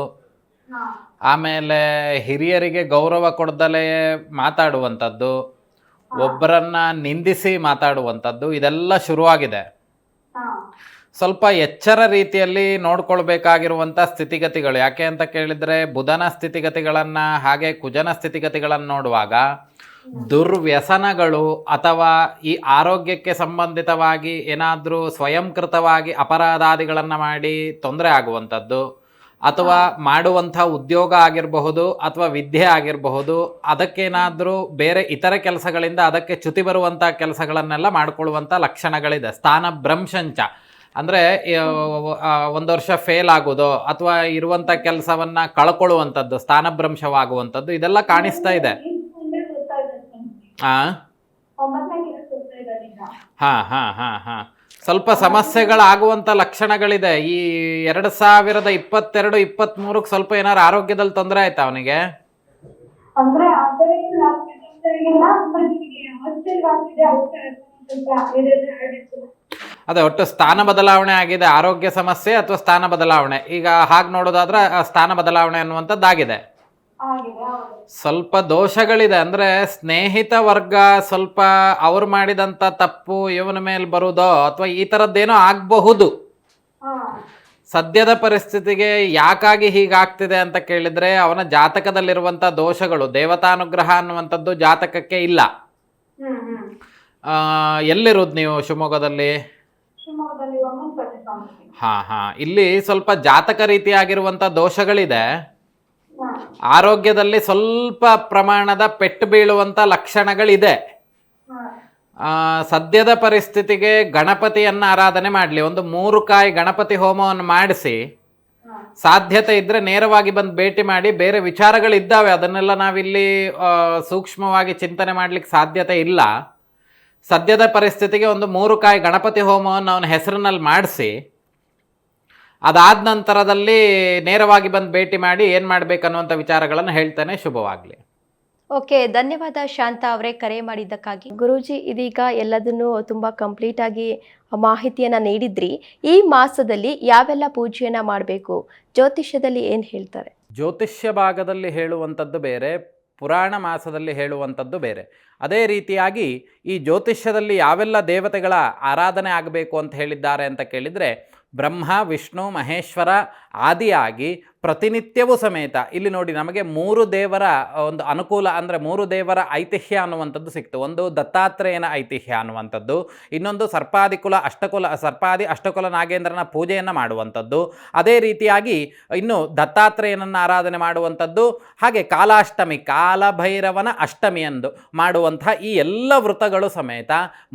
ಆಮೇಲೆ ಹಿರಿಯರಿಗೆ ಗೌರವ ಕೊಡ್ದಲೇ ಮಾತಾಡುವಂಥದ್ದು ಒಬ್ಬರನ್ನ ನಿಂದಿಸಿ ಮಾತಾಡುವಂಥದ್ದು ಇದೆಲ್ಲ ಶುರುವಾಗಿದೆ. ಸ್ವಲ್ಪ ಎಚ್ಚರ ರೀತಿಯಲ್ಲಿ ನೋಡ್ಕೊಳ್ಬೇಕಾಗಿರುವಂಥ ಸ್ಥಿತಿಗತಿಗಳು. ಯಾಕೆ ಅಂತ ಕೇಳಿದರೆ ಬುಧನ ಸ್ಥಿತಿಗತಿಗಳನ್ನು ಹಾಗೆ ಕುಜನ ಸ್ಥಿತಿಗತಿಗಳನ್ನು ನೋಡುವಾಗ ದುರ್ವ್ಯಸನಗಳು ಅಥವಾ ಈ ಆರೋಗ್ಯಕ್ಕೆ ಸಂಬಂಧಿತವಾಗಿ ಏನಾದರೂ ಸ್ವಯಂಕೃತವಾಗಿ ಅಪರಾಧಾದಿಗಳನ್ನು ಮಾಡಿ ತೊಂದರೆ ಆಗುವಂಥದ್ದು. ಅಥವಾ ಮಾಡುವಂಥ ಉದ್ಯೋಗ ಆಗಿರಬಹುದು ಅಥವಾ ವಿದ್ಯೆ ಆಗಿರಬಹುದು ಅದಕ್ಕೇನಾದರೂ ಬೇರೆ ಇತರ ಕೆಲಸಗಳಿಂದ ಅದಕ್ಕೆ ಚ್ಯುತಿ ಬರುವಂಥ ಕೆಲಸಗಳನ್ನೆಲ್ಲ ಮಾಡಿಕೊಳ್ಳುವಂಥ ಲಕ್ಷಣಗಳಿದೆ. ಸ್ಥಾನ ಭ್ರಂಶಂಚ. ಅಂದರೆ ಒಂದು ವರ್ಷ ಫೇಲ್ ಆಗೋದು ಅಥವಾ ಇರುವಂಥ ಕೆಲಸವನ್ನು ಕಳ್ಕೊಳ್ಳುವಂಥದ್ದು ಸ್ಥಾನಭ್ರಂಶವಾಗುವಂಥದ್ದು ಇದೆಲ್ಲ ಕಾಣಿಸ್ತಾ ಇದೆ. ಹಾಂ ಹಾಂ ಹಾಂ ಹಾಂ ಹಾಂ. ಸ್ವಲ್ಪ ಸಮಸ್ಯೆಗಳಾಗುವಂಥ ಲಕ್ಷಣಗಳಿದೆ. ಈ ಎರಡು ಸಾವಿರದ ಇಪ್ಪತ್ತೆರಡು ಇಪ್ಪತ್ತ್ಮೂರಕ್ಕೆ ಸ್ವಲ್ಪ ಏನಾರು ಆರೋಗ್ಯದಲ್ಲಿ ತೊಂದರೆ ಆಯ್ತಾ ಅವನಿಗೆ? ಅಂದ್ರೆ ಆ ಥರ ಏನು ಆಗ್ತಿದೆ ಅಂದ್ರೆ ನಿಮಗೆ ಹಾಸ್ಟೆಲ್ ಆಗ್ತಿದೆ ಔಷಧ ಸ್ವಲ್ಪ ಏರಿಯಾದ ಹರಡಿತ್ತು ಅದೇ ಒಟ್ಟು ಸ್ಥಾನ ಬದಲಾವಣೆ ಆಗಿದೆ. ಆರೋಗ್ಯ ಸಮಸ್ಯೆ ಅಥವಾ ಸ್ಥಾನ ಬದಲಾವಣೆ? ಈಗ ಹಾಗೆ ನೋಡೋದಾದ್ರೆ ಆ ಸ್ಥಾನ ಬದಲಾವಣೆ ಅನ್ನುವಂಥದ್ದಾಗಿದೆ. ಸ್ವಲ್ಪ ದೋಷಗಳಿದೆ ಅಂದರೆ ಸ್ನೇಹಿತ ವರ್ಗ ಸ್ವಲ್ಪ ಅವ್ರು ಮಾಡಿದಂಥ ತಪ್ಪು ಇವನ ಮೇಲೆ ಬರುವುದೋ ಅಥವಾ ಈ ಥರದ್ದೇನೋ ಆಗಬಹುದು. ಸದ್ಯದ ಪರಿಸ್ಥಿತಿಗೆ ಯಾಕಾಗಿ ಹೀಗಾಗ್ತಿದೆ ಅಂತ ಕೇಳಿದರೆ ಅವನ ಜಾತಕದಲ್ಲಿರುವಂಥ ದೋಷಗಳು ದೇವತಾನುಗ್ರಹ ಅನ್ನುವಂಥದ್ದು ಜಾತಕಕ್ಕೆ ಇಲ್ಲ. ಎಲ್ಲಿರೋದು ನೀವು ಶಿವಮೊಗ್ಗದಲ್ಲಿ? ಹಾ ಹಾ. ಇಲ್ಲಿ ಸ್ವಲ್ಪ ಜಾತಕ ರೀತಿಯಾಗಿರುವಂಥ ದೋಷಗಳಿದೆ. ಆರೋಗ್ಯದಲ್ಲಿ ಸ್ವಲ್ಪ ಪ್ರಮಾಣದ ಪೆಟ್ಟು ಬೀಳುವಂಥ ಲಕ್ಷಣಗಳಿದೆ. ಸದ್ಯದ ಪರಿಸ್ಥಿತಿಗೆ ಗಣಪತಿಯನ್ನು ಆರಾಧನೆ ಮಾಡಲಿ. ಒಂದು ಮೂರು ಕಾಯಿ ಗಣಪತಿ ಹೋಮವನ್ನು ಮಾಡಿಸಿ, ಸಾಧ್ಯತೆ ಇದ್ದರೆ ನೇರವಾಗಿ ಬಂದು ಭೇಟಿ ಮಾಡಿ, ಬೇರೆ ವಿಚಾರಗಳಿದ್ದಾವೆ, ಅದನ್ನೆಲ್ಲ ನಾವಿಲ್ಲಿ ಸೂಕ್ಷ್ಮವಾಗಿ ಚಿಂತನೆ ಮಾಡಲಿಕ್ಕೆ ಸಾಧ್ಯತೆ ಇಲ್ಲ. ಸದ್ಯದ ಪರಿಸ್ಥಿತಿಗೆ ಒಂದು ಮೂರು ಕಾಯಿ ಗಣಪತಿ ಹೋಮವನ್ನು ಅವನ ಹೆಸರಿನಲ್ಲಿ ಮಾಡಿಸಿ ಅದಾದ ನಂತರದಲ್ಲಿ ನೇರವಾಗಿ ಬಂದು ಭೇಟಿ ಮಾಡಿ ಏನು ಮಾಡಬೇಕನ್ನುವಂಥ ವಿಚಾರಗಳನ್ನು ಹೇಳ್ತಾನೆ. ಶುಭವಾಗಲಿ. ಓಕೆ ಧನ್ಯವಾದ ಶಾಂತ ಅವರೇ ಕರೆ ಮಾಡಿದ್ದಕ್ಕಾಗಿ. ಗುರೂಜಿ ಇದೀಗ ಎಲ್ಲದನ್ನು ತುಂಬ ಕಂಪ್ಲೀಟ್ ಆಗಿ ಮಾಹಿತಿಯನ್ನ ನೀಡಿದ್ರಿ. ಈ ಮಾಸದಲ್ಲಿ ಯಾವೆಲ್ಲ ಪೂಜೆಯನ್ನು ಮಾಡಬೇಕು? ಜ್ಯೋತಿಷ್ಯದಲ್ಲಿ ಏನು ಹೇಳ್ತಾರೆ? ಜ್ಯೋತಿಷ್ಯ ಭಾಗದಲ್ಲಿ ಹೇಳುವಂಥದ್ದು ಬೇರೆ ಪುರಾಣ ಮಾಸದಲ್ಲಿ ಹೇಳುವಂಥದ್ದು ಬೇರೆ. ಅದೇ ರೀತಿಯಾಗಿ ಈ ಜ್ಯೋತಿಷ್ಯದಲ್ಲಿ ಯಾವೆಲ್ಲ ದೇವತೆಗಳ ಆರಾಧನೆ ಆಗಬೇಕು ಅಂತ ಹೇಳಿದ್ದಾರೆ ಅಂತ ಕೇಳಿದರೆ ಬ್ರಹ್ಮ ವಿಷ್ಣು ಮಹೇಶ್ವರ ಆದಿಯಾಗಿ ಪ್ರತಿನಿತ್ಯವೂ ಸಮೇತ, ಇಲ್ಲಿ ನೋಡಿ ನಮಗೆ ಮೂರು ದೇವರ ಒಂದು ಅನುಕೂಲ ಅಂದರೆ ಮೂರು ದೇವರ ಐತಿಹ್ಯ ಅನ್ನುವಂಥದ್ದು ಸಿಕ್ತು. ಒಂದು ದತ್ತಾತ್ರೇಯನ ಐತಿಹ್ಯ ಅನ್ನುವಂಥದ್ದು, ಇನ್ನೊಂದು ಸರ್ಪಾದಿಕುಲ, ಅಷ್ಟಕುಲ, ಸರ್ಪಾದಿ ಅಷ್ಟಕುಲ ನಾಗೇಂದ್ರನ ಪೂಜೆಯನ್ನು ಮಾಡುವಂಥದ್ದು. ಅದೇ ರೀತಿಯಾಗಿ ಇನ್ನು ದತ್ತಾತ್ರೇಯನನ್ನು ಆರಾಧನೆ ಮಾಡುವಂಥದ್ದು, ಹಾಗೆ ಕಾಲಾಷ್ಟಮಿ, ಕಾಲಭೈರವನ ಅಷ್ಟಮಿಯಂದು ಮಾಡುವಂತಹ ಈ ಎಲ್ಲ ವೃತಗಳು ಸಮೇತ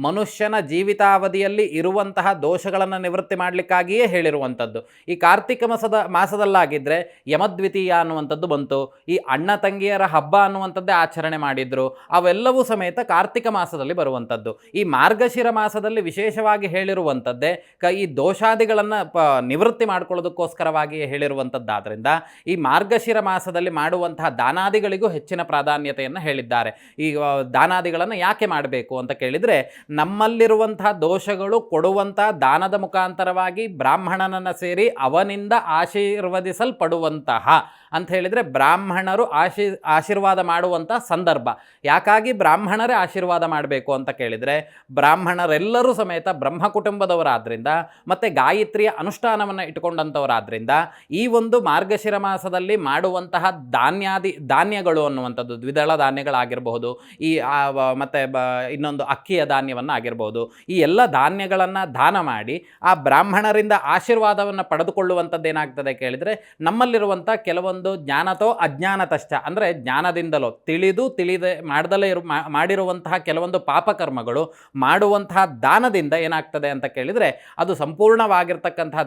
ಮನುಷ್ಯನ ಜೀವಿತಾವಧಿಯಲ್ಲಿ ಇರುವಂತಹ ದೋಷಗಳನ್ನು ನಿವೃತ್ತಿ ಮಾಡಲಿಕ್ಕಾಗಿಯೇ ಹೇಳಿರುವಂಥದ್ದು. ಈ ಕಾರ್ತಿಕ ಮಾಸದ ಮಾಸದಲ್ಲಾಗಿದ್ದರೆ ಯಮದ್ವಿತೀಯ ಅನ್ನುವಂಥದ್ದು ಬಂತು. ಈ ಅಣ್ಣ ತಂಗಿಯರ ಹಬ್ಬ ಅನ್ನುವಂಥದ್ದೇ ಆಚರಣೆ ಮಾಡಿದ್ರು. ಅವೆಲ್ಲವೂ ಸಮೇತ ಕಾರ್ತಿಕ ಮಾಸದಲ್ಲಿ ಬರುವಂಥದ್ದು. ಈ ಮಾರ್ಗಶಿರ ಮಾಸದಲ್ಲಿ ವಿಶೇಷವಾಗಿ ಹೇಳಿರುವಂಥದ್ದೇ ಕ ಈ ದೋಷಾದಿಗಳನ್ನು ಪ ನಿವೃತ್ತಿ ಮಾಡಿಕೊಳ್ಳೋದಕ್ಕೋಸ್ಕರವಾಗಿ ಹೇಳಿರುವಂಥದ್ದಾದ್ದರಿಂದ ಈ ಮಾರ್ಗಶಿರ ಮಾಸದಲ್ಲಿ ಮಾಡುವಂತಹ ದಾನಾದಿಗಳಿಗೂ ಹೆಚ್ಚಿನ ಪ್ರಾಧಾನ್ಯತೆಯನ್ನು ಹೇಳಿದ್ದಾರೆ. ಈ ಆ, ದಾನಾದಿಗಳನ್ನು ಯಾಕೆ ಮಾಡಬೇಕು ಅಂತ ಕೇಳಿದರೆ ನಮ್ಮಲ್ಲಿರುವಂತಹ ದೋಷಗಳು ಕೊಡುವಂತಹ ದಾನದ ಮುಖಾಂತರವಾಗಿ ಬ್ರಾಹ್ಮಣನನ್ನು ಸೇರಿ ಅವನಿಂದ ಆಶೀರ್ವದಿಸಲ್ಪಡುವಂತಹ ಅಂತ ಹೇಳಿದರೆ ಬ್ರಾಹ್ಮಣರು ಆಶಿ, ಆಶೀರ್ವಾದ ಮಾಡುವಂಥ ಸಂದರ್ಭ. ಯಾಕಾಗಿ ಬ್ರಾಹ್ಮಣರೇ ಆಶೀರ್ವಾದ ಮಾಡಬೇಕು ಅಂತ ಕೇಳಿದರೆ ಬ್ರಾಹ್ಮಣರೆಲ್ಲರೂ ಸಮೇತ ಬ್ರಹ್ಮ ಕುಟುಂಬದವರಾದ್ರಿಂದ ಮತ್ತು ಗಾಯತ್ರಿಯ ಅನುಷ್ಠಾನವನ್ನು ಇಟ್ಕೊಂಡಂಥವರಾದ್ರಿಂದ ಈ ಒಂದು ಮಾರ್ಗಶಿರ ಮಾಸದಲ್ಲಿ ಮಾಡುವಂತಹ ಧಾನ್ಯಾದಿ, ಧಾನ್ಯಗಳು ಅನ್ನುವಂಥದ್ದು, ದ್ವಿದಳ ಧಾನ್ಯಗಳಾಗಿರಬಹುದು, ಈ ಮತ್ತು ಬ, ಇನ್ನೊಂದು ಅಕ್ಕಿಯ ಧಾನ್ಯವನ್ನು ಆಗಿರಬಹುದು, ಈ ಎಲ್ಲ ಧಾನ್ಯಗಳನ್ನು ದಾನ ಮಾಡಿ ಆ ಬ್ರಾಹ್ಮಣರಿಂದ ಆಶೀರ್ವಾದವನ್ನು ಪಡೆದುಕೊಳ್ಳುವಂಥದ್ದು ಏನಾಗ್ತದೆ ಕೇಳಿದರೆ ನಮ್ಮಲ್ಲಿರುವಂಥ ಕೆಲವೊಂದು ಕೆಲವೊಂದು ಜ್ಞಾನತೋ ಅಜ್ಞಾನತಶ್ಚ. ಅಂದರೆ ಜ್ಞಾನದಿಂದಲೋ, ತಿಳಿದು ತಿಳಿದೆ ಮಾಡ್ದಲೇ ಇರು ಮಾಡಿರುವಂತಹ ಕೆಲವೊಂದು ಪಾಪಕರ್ಮಗಳು, ಮಾಡುವಂತಹ ದಾನದಿಂದ ಏನಾಗ್ತದೆ ಅಂತ ಕೇಳಿದರೆ, ಅದು ಸಂಪೂರ್ಣವಾಗಿರ್ತಕ್ಕಂತಹ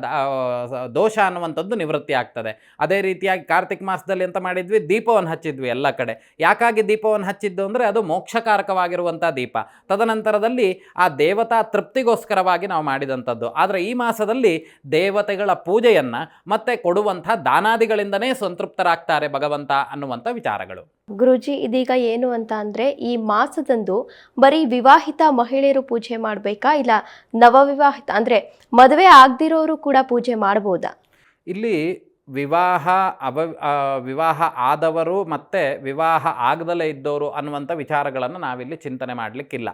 ದೋಷ ಅನ್ನುವಂಥದ್ದು ನಿವೃತ್ತಿ ಆಗ್ತದೆ. ಅದೇ ರೀತಿಯಾಗಿ ಕಾರ್ತಿಕ್ ಮಾಸದಲ್ಲಿ ಅಂತ ಮಾಡಿದ್ವಿ, ದೀಪವನ್ನು ಹಚ್ಚಿದ್ವಿ ಎಲ್ಲ ಕಡೆ. ಯಾಕಾಗಿ ದೀಪವನ್ನು ಹಚ್ಚಿದ್ದು ಅಂದರೆ, ಅದು ಮೋಕ್ಷಕಾರಕವಾಗಿರುವಂಥ ದೀಪ. ತದನಂತರದಲ್ಲಿ ಆ ದೇವತಾ ತೃಪ್ತಿಗೋಸ್ಕರವಾಗಿ ನಾವು ಮಾಡಿದಂಥದ್ದು. ಆದರೆ ಈ ಮಾಸದಲ್ಲಿ ದೇವತೆಗಳ ಪೂಜೆಯನ್ನು ಮತ್ತೆ ಕೊಡುವಂಥ ದಾನಾದಿಗಳಿಂದನೇ ಸಂತೃಪ್ತರಾಗ್ತಾರೆ ಭಗವಂತ ಅನ್ನುವಂಥ ವಿಚಾರಗಳು. ಗುರುಜಿ ಇದೀಗ ಏನು ಅಂತ ಅಂದರೆ ಈ ಮಾಸದಂದು ಬರೀ ವಿವಾಹಿತ ಮಹಿಳೆಯರು ಪೂಜೆ ಮಾಡಬೇಕಾ? ಇಲ್ಲ ನವವಿವಾಹಿತ ಅಂದರೆ ಮದುವೆ ಆಗದಿರೋರು ಕೂಡ ಪೂಜೆ ಮಾಡ್ಬೋದಾ? ಇಲ್ಲಿ ವಿವಾಹ ಅವ ವಿವಾಹ ಆದವರು ಮತ್ತು ವಿವಾಹ ಆಗದಲೇ ಇದ್ದವರು ಅನ್ನುವಂಥ ವಿಚಾರಗಳನ್ನು ನಾವಿಲ್ಲಿ ಚಿಂತನೆ ಮಾಡಲಿಕ್ಕಿಲ್ಲ.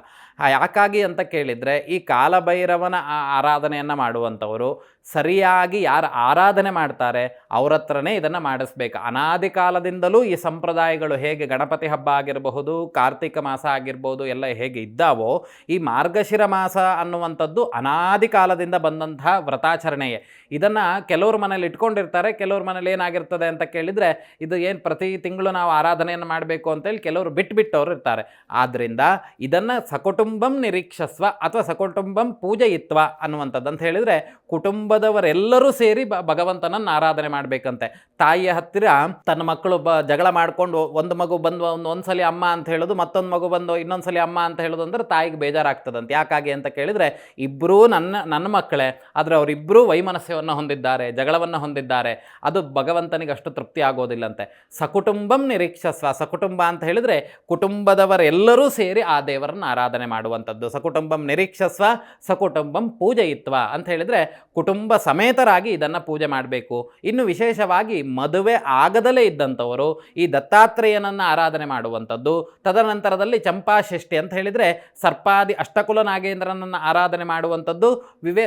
ಯಾಕಾಗಿ ಅಂತ ಕೇಳಿದರೆ ಈ ಕಾಲಭೈರವನ ಆರಾಧನೆಯನ್ನು ಮಾಡುವಂಥವರು ಸರಿಯಾಗಿ ಯಾರು ಆರಾಧನೆ ಮಾಡ್ತಾರೆ ಅವ್ರ ಹತ್ರನೇ ಇದನ್ನು ಮಾಡಿಸ್ಬೇಕು. ಅನಾದಿ ಕಾಲದಿಂದಲೂ ಈ ಸಂಪ್ರದಾಯಗಳು ಹೇಗೆ ಗಣಪತಿ ಹಬ್ಬ ಆಗಿರಬಹುದು, ಕಾರ್ತಿಕ ಮಾಸ ಆಗಿರ್ಬೋದು ಎಲ್ಲ ಹೇಗೆ ಇದ್ದಾವೋ, ಈ ಮಾರ್ಗಶಿರ ಮಾಸ ಅನ್ನುವಂಥದ್ದು ಅನಾದಿ ಕಾಲದಿಂದ ಬಂದಂತಹ ವ್ರತಾಚರಣೆಯೇ. ಇದನ್ನು ಕೆಲವರು ಮನೇಲಿ ಇಟ್ಕೊಂಡಿರ್ತಾರೆ ಕೆಲವ್ರ ಮನೇಲಿ ಏನಾಗಿರ್ತದೆ ಅಂತ ಕೇಳಿದರೆ, ಇದು ಏನು ಪ್ರತಿ ತಿಂಗಳು ನಾವು ಆರಾಧನೆಯನ್ನು ಮಾಡಬೇಕು ಅಂತೇಳಿ ಕೆಲವರು ಬಿಟ್ಟುಬಿಟ್ಟವರು ಇರ್ತಾರೆ. ಆದ್ದರಿಂದ ಇದನ್ನು ಸಕುಟುಂಬಂ ನಿರೀಕ್ಷಸ್ವ ಅಥವಾ ಸಕುಟುಂಬಂ ಪೂಜೆಯಿತ್ವ ಅನ್ನುವಂಥದ್ದು ಅಂತ ಹೇಳಿದರೆ, ಕುಟುಂಬದವರೆಲ್ಲರೂ ಸೇರಿ ಬ ಭಗವಂತನನ್ನು ಆರಾಧನೆ ಮಾಡಬೇಕಂತೆ. ತಾಯಿಯ ಹತ್ತಿರ ತನ್ನ ಮಕ್ಕಳು ಬ, ಜಗಳ ಮಾಡಿಕೊಂಡು ಒಂದು ಮಗು ಬಂದು ಒಂದು, ಒಂದ್ಸಲಿ ಅಮ್ಮ ಅಂತ ಹೇಳೋದು, ಮತ್ತೊಂದು ಮಗು ಬಂದು ಇನ್ನೊಂದ್ಸಲಿ ಅಮ್ಮ ಅಂತ ಹೇಳೋದು ಅಂದರೆ ತಾಯಿಗೆ ಬೇಜಾರಾಗ್ತದಂತೆ. ಯಾಕಾಗಿ ಅಂತ ಕೇಳಿದರೆ ಇಬ್ಬರೂ ನನ್ನ ನನ್ನ ಮಕ್ಕಳೇ, ಆದರೆ ಅವರಿಬ್ಬರೂ ವೈಮನಸ್ಯವನ್ನು ಹೊಂದಿದ್ದಾರೆ, ಜಗಳವನ್ನು ಹೊಂದಿದ್ದಾರೆ. ಅದು ಭಗವಂತನಿಗೆ ಅಷ್ಟು ತೃಪ್ತಿ ಆಗೋದಿಲ್ಲಂತೆ. ಸಕುಟುಂಬಂ ನಿರೀಕ್ಷಸ್ವ. ಸಕುಟುಂಬ ಅಂತ ಹೇಳಿದರೆ ಕುಟುಂಬದವರೆಲ್ಲರೂ ಸೇರಿ ಆ ದೇವರನ್ನು ಆರಾಧನೆ ಮಾಡುವಂಥದ್ದು. ಸಕುಟುಂಬಂ ನಿರೀಕ್ಷಸ್ವ, ಸಕುಟುಂಬಂ ಪೂಜೆಯಿತ್ವ ಅಂತ ಹೇಳಿದರೆ ಕುಟುಂಬ ಸಮೇತರಾಗಿ ಇದನ್ನು ಪೂಜೆ ಮಾಡಬೇಕು. ಇನ್ನು ವಿಶೇಷವಾಗಿ ಮದುವೆ ಆಗದಲೇ ಇದ್ದಂಥವರು ಈ ದತ್ತಾತ್ರೇಯನನ್ನು ಆರಾಧನೆ ಮಾಡುವಂಥದ್ದು. ತದನಂತರದಲ್ಲಿ ಚಂಪಾಷಷ್ಠಿ ಅಂತ ಹೇಳಿದರೆ ಸರ್ಪಾದಿ ಅಷ್ಟಕುಲ ನಾಗೇಂದ್ರನನ್ನು ಆರಾಧನೆ ಮಾಡುವಂಥದ್ದು. ವಿವೇ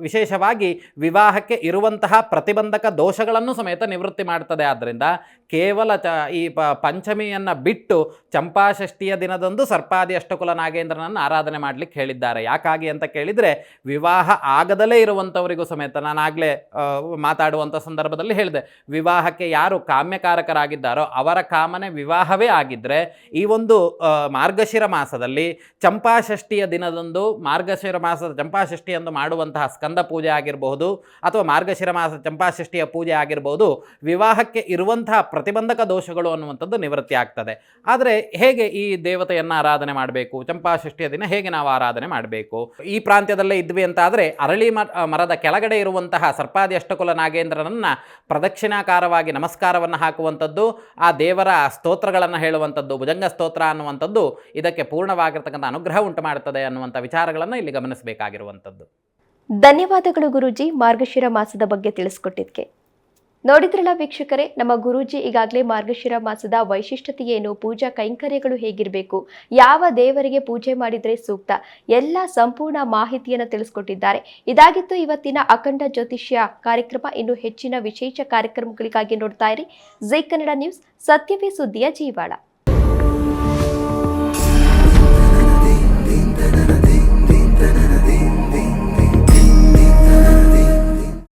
ವಿಶೇಷವಾಗಿ ವಿವಾಹಕ್ಕೆ ಇರುವಂತಹ ಪ್ರತಿಬಂಧಕ ದೋಷಗಳನ್ನು ಸಮೇತ ನಿವೃತ್ತಿ ಮಾಡ್ತದೆ. ಆದ್ದರಿಂದ ಕೇವಲ ಚ ಈ ಪ ಪಂಚಮಿಯನ್ನು ಬಿಟ್ಟು ಚಂಪಾಷಷ್ಠಿಯ ದಿನದಂದು ಸರ್ಪಾದಿ ಅಷ್ಟಕುಲ ನಾಗೇಂದ್ರನನ್ನು ಆರಾಧನೆ ಮಾಡಲಿಕ್ಕೆ ಹೇಳಿದ್ದಾರೆ. ಯಾಕಾಗಿ ಅಂತ ಕೇಳಿದರೆ ವಿವಾಹ ಆಗದಲೇ ಇರುವಂಥವರಿಗೂ ಸಮೇತ ನಾನಾಗಲೇ ಮಾತಾಡುವಂಥ ಸಂದರ್ಭದಲ್ಲಿ ಹೇಳಿದೆ. ವಿವಾಹಕ್ಕೆ ಯಾರು ಕಾಮ್ಯಕಾರಕರಾಗಿದ್ದಾರೋ ಅವರ ಕಾಮನೆ ವಿವಾಹವೇ ಆಗಿದ್ದರೆ ಈ ಒಂದು ಮಾರ್ಗಶಿರ ಮಾಸದಲ್ಲಿ ಚಂಪಾಷಷ್ಠಿಯ ದಿನದಂದು ಮಾರ್ಗಶಿರ ಮಾಸದ ಚಂಪಾಷಷ್ಠಿಯಂದು ಮಾಡುವಂತಹ ಸ್ಕಂದ ಪೂಜೆ ಆಗಿರಬಹುದು ಅಥವಾ ಮಾರ್ಗಶಿರ ಮಾಸ ಚಂಪಾಷಷ್ಠಿಯ ಪೂಜೆ ಆಗಿರ್ಬೋದು, ವಿವಾಹಕ್ಕೆ ಇರುವಂತಹ ಪ್ರತಿಬಂಧಕ ದೋಷಗಳು ಅನ್ನುವಂಥದ್ದು ನಿವೃತ್ತಿ ಆಗ್ತದೆ. ಆದರೆ ಹೇಗೆ ಈ ದೇವತೆಯನ್ನು ಆರಾಧನೆ ಮಾಡಬೇಕು? ಚಂಪಾಷಷ್ಠಿಯ ದಿನ ಹೇಗೆ ನಾವು ಆರಾಧನೆ ಮಾಡಬೇಕು? ಈ ಪ್ರಾಂತ್ಯದಲ್ಲೇ ಇದ್ವಿ ಅಂತ ಆದರೆ ಅರಳಿ ಮರದ ಕೆಳಗಡೆ ಇರುವಂತಹ ಸರ್ಪಾದಿ ಅಷ್ಟಕುಲ ನಾಗೇಂದ್ರನನ್ನು ಪ್ರದಕ್ಷಿಣಾಕಾರವಾಗಿ ನಮಸ್ಕಾರವನ್ನು ಹಾಕುವಂಥದ್ದು, ಆ ದೇವರ ಸ್ತೋತ್ರಗಳನ್ನು ಹೇಳುವಂಥದ್ದು, ಭುಜಂಗ ಸ್ತೋತ್ರ ಅನ್ನುವಂಥದ್ದು ಇದಕ್ಕೆ ಪೂರ್ಣವಾಗಿರ್ತಕ್ಕಂಥ ಅನುಗ್ರಹ ಉಂಟು ಮಾಡುತ್ತದೆ ಅನ್ನುವಂಥ ವಿಚಾರಗಳನ್ನು ಇಲ್ಲಿ ಗಮನಿಸಬೇಕಾಗಿರುವಂಥದ್ದು. ಧನ್ಯವಾದಗಳು ಗುರೂಜಿ. ಮಾರ್ಗಶಿರ ಮಾಸದ ಬಗ್ಗೆ ತಿಳಿಸ್ಕೊಟ್ಟಿದ್ಕೆ ನೋಡಿದ್ರಲ್ಲ ವೀಕ್ಷಕರೇ, ನಮ್ಮ ಗುರೂಜಿ ಈಗಾಗಲೇ ಮಾರ್ಗಶಿರ ಮಾಸದ ವೈಶಿಷ್ಟ್ಯತೆ ಏನು, ಪೂಜಾ ಕೈಂಕರ್ಯಗಳು ಹೇಗಿರಬೇಕು, ಯಾವ ದೇವರಿಗೆ ಪೂಜೆ ಮಾಡಿದ್ರೆ ಸೂಕ್ತ, ಎಲ್ಲ ಸಂಪೂರ್ಣ ಮಾಹಿತಿಯನ್ನು ತಿಳಿಸ್ಕೊಟ್ಟಿದ್ದಾರೆ. ಇದಾಗಿತ್ತು ಇವತ್ತಿನ ಅಖಂಡ ಜ್ಯೋತಿಷ್ಯ ಕಾರ್ಯಕ್ರಮ. ಇನ್ನು ಹೆಚ್ಚಿನ ವಿಶೇಷ ಕಾರ್ಯಕ್ರಮಗಳಿಗಾಗಿ ನೋಡ್ತಾ ಇರಿ. ಜೈ ಕನ್ನಡ ನ್ಯೂಸ್, ಸತ್ಯವೇ ಸುದ್ದಿಯ ಜೀವಾಳ.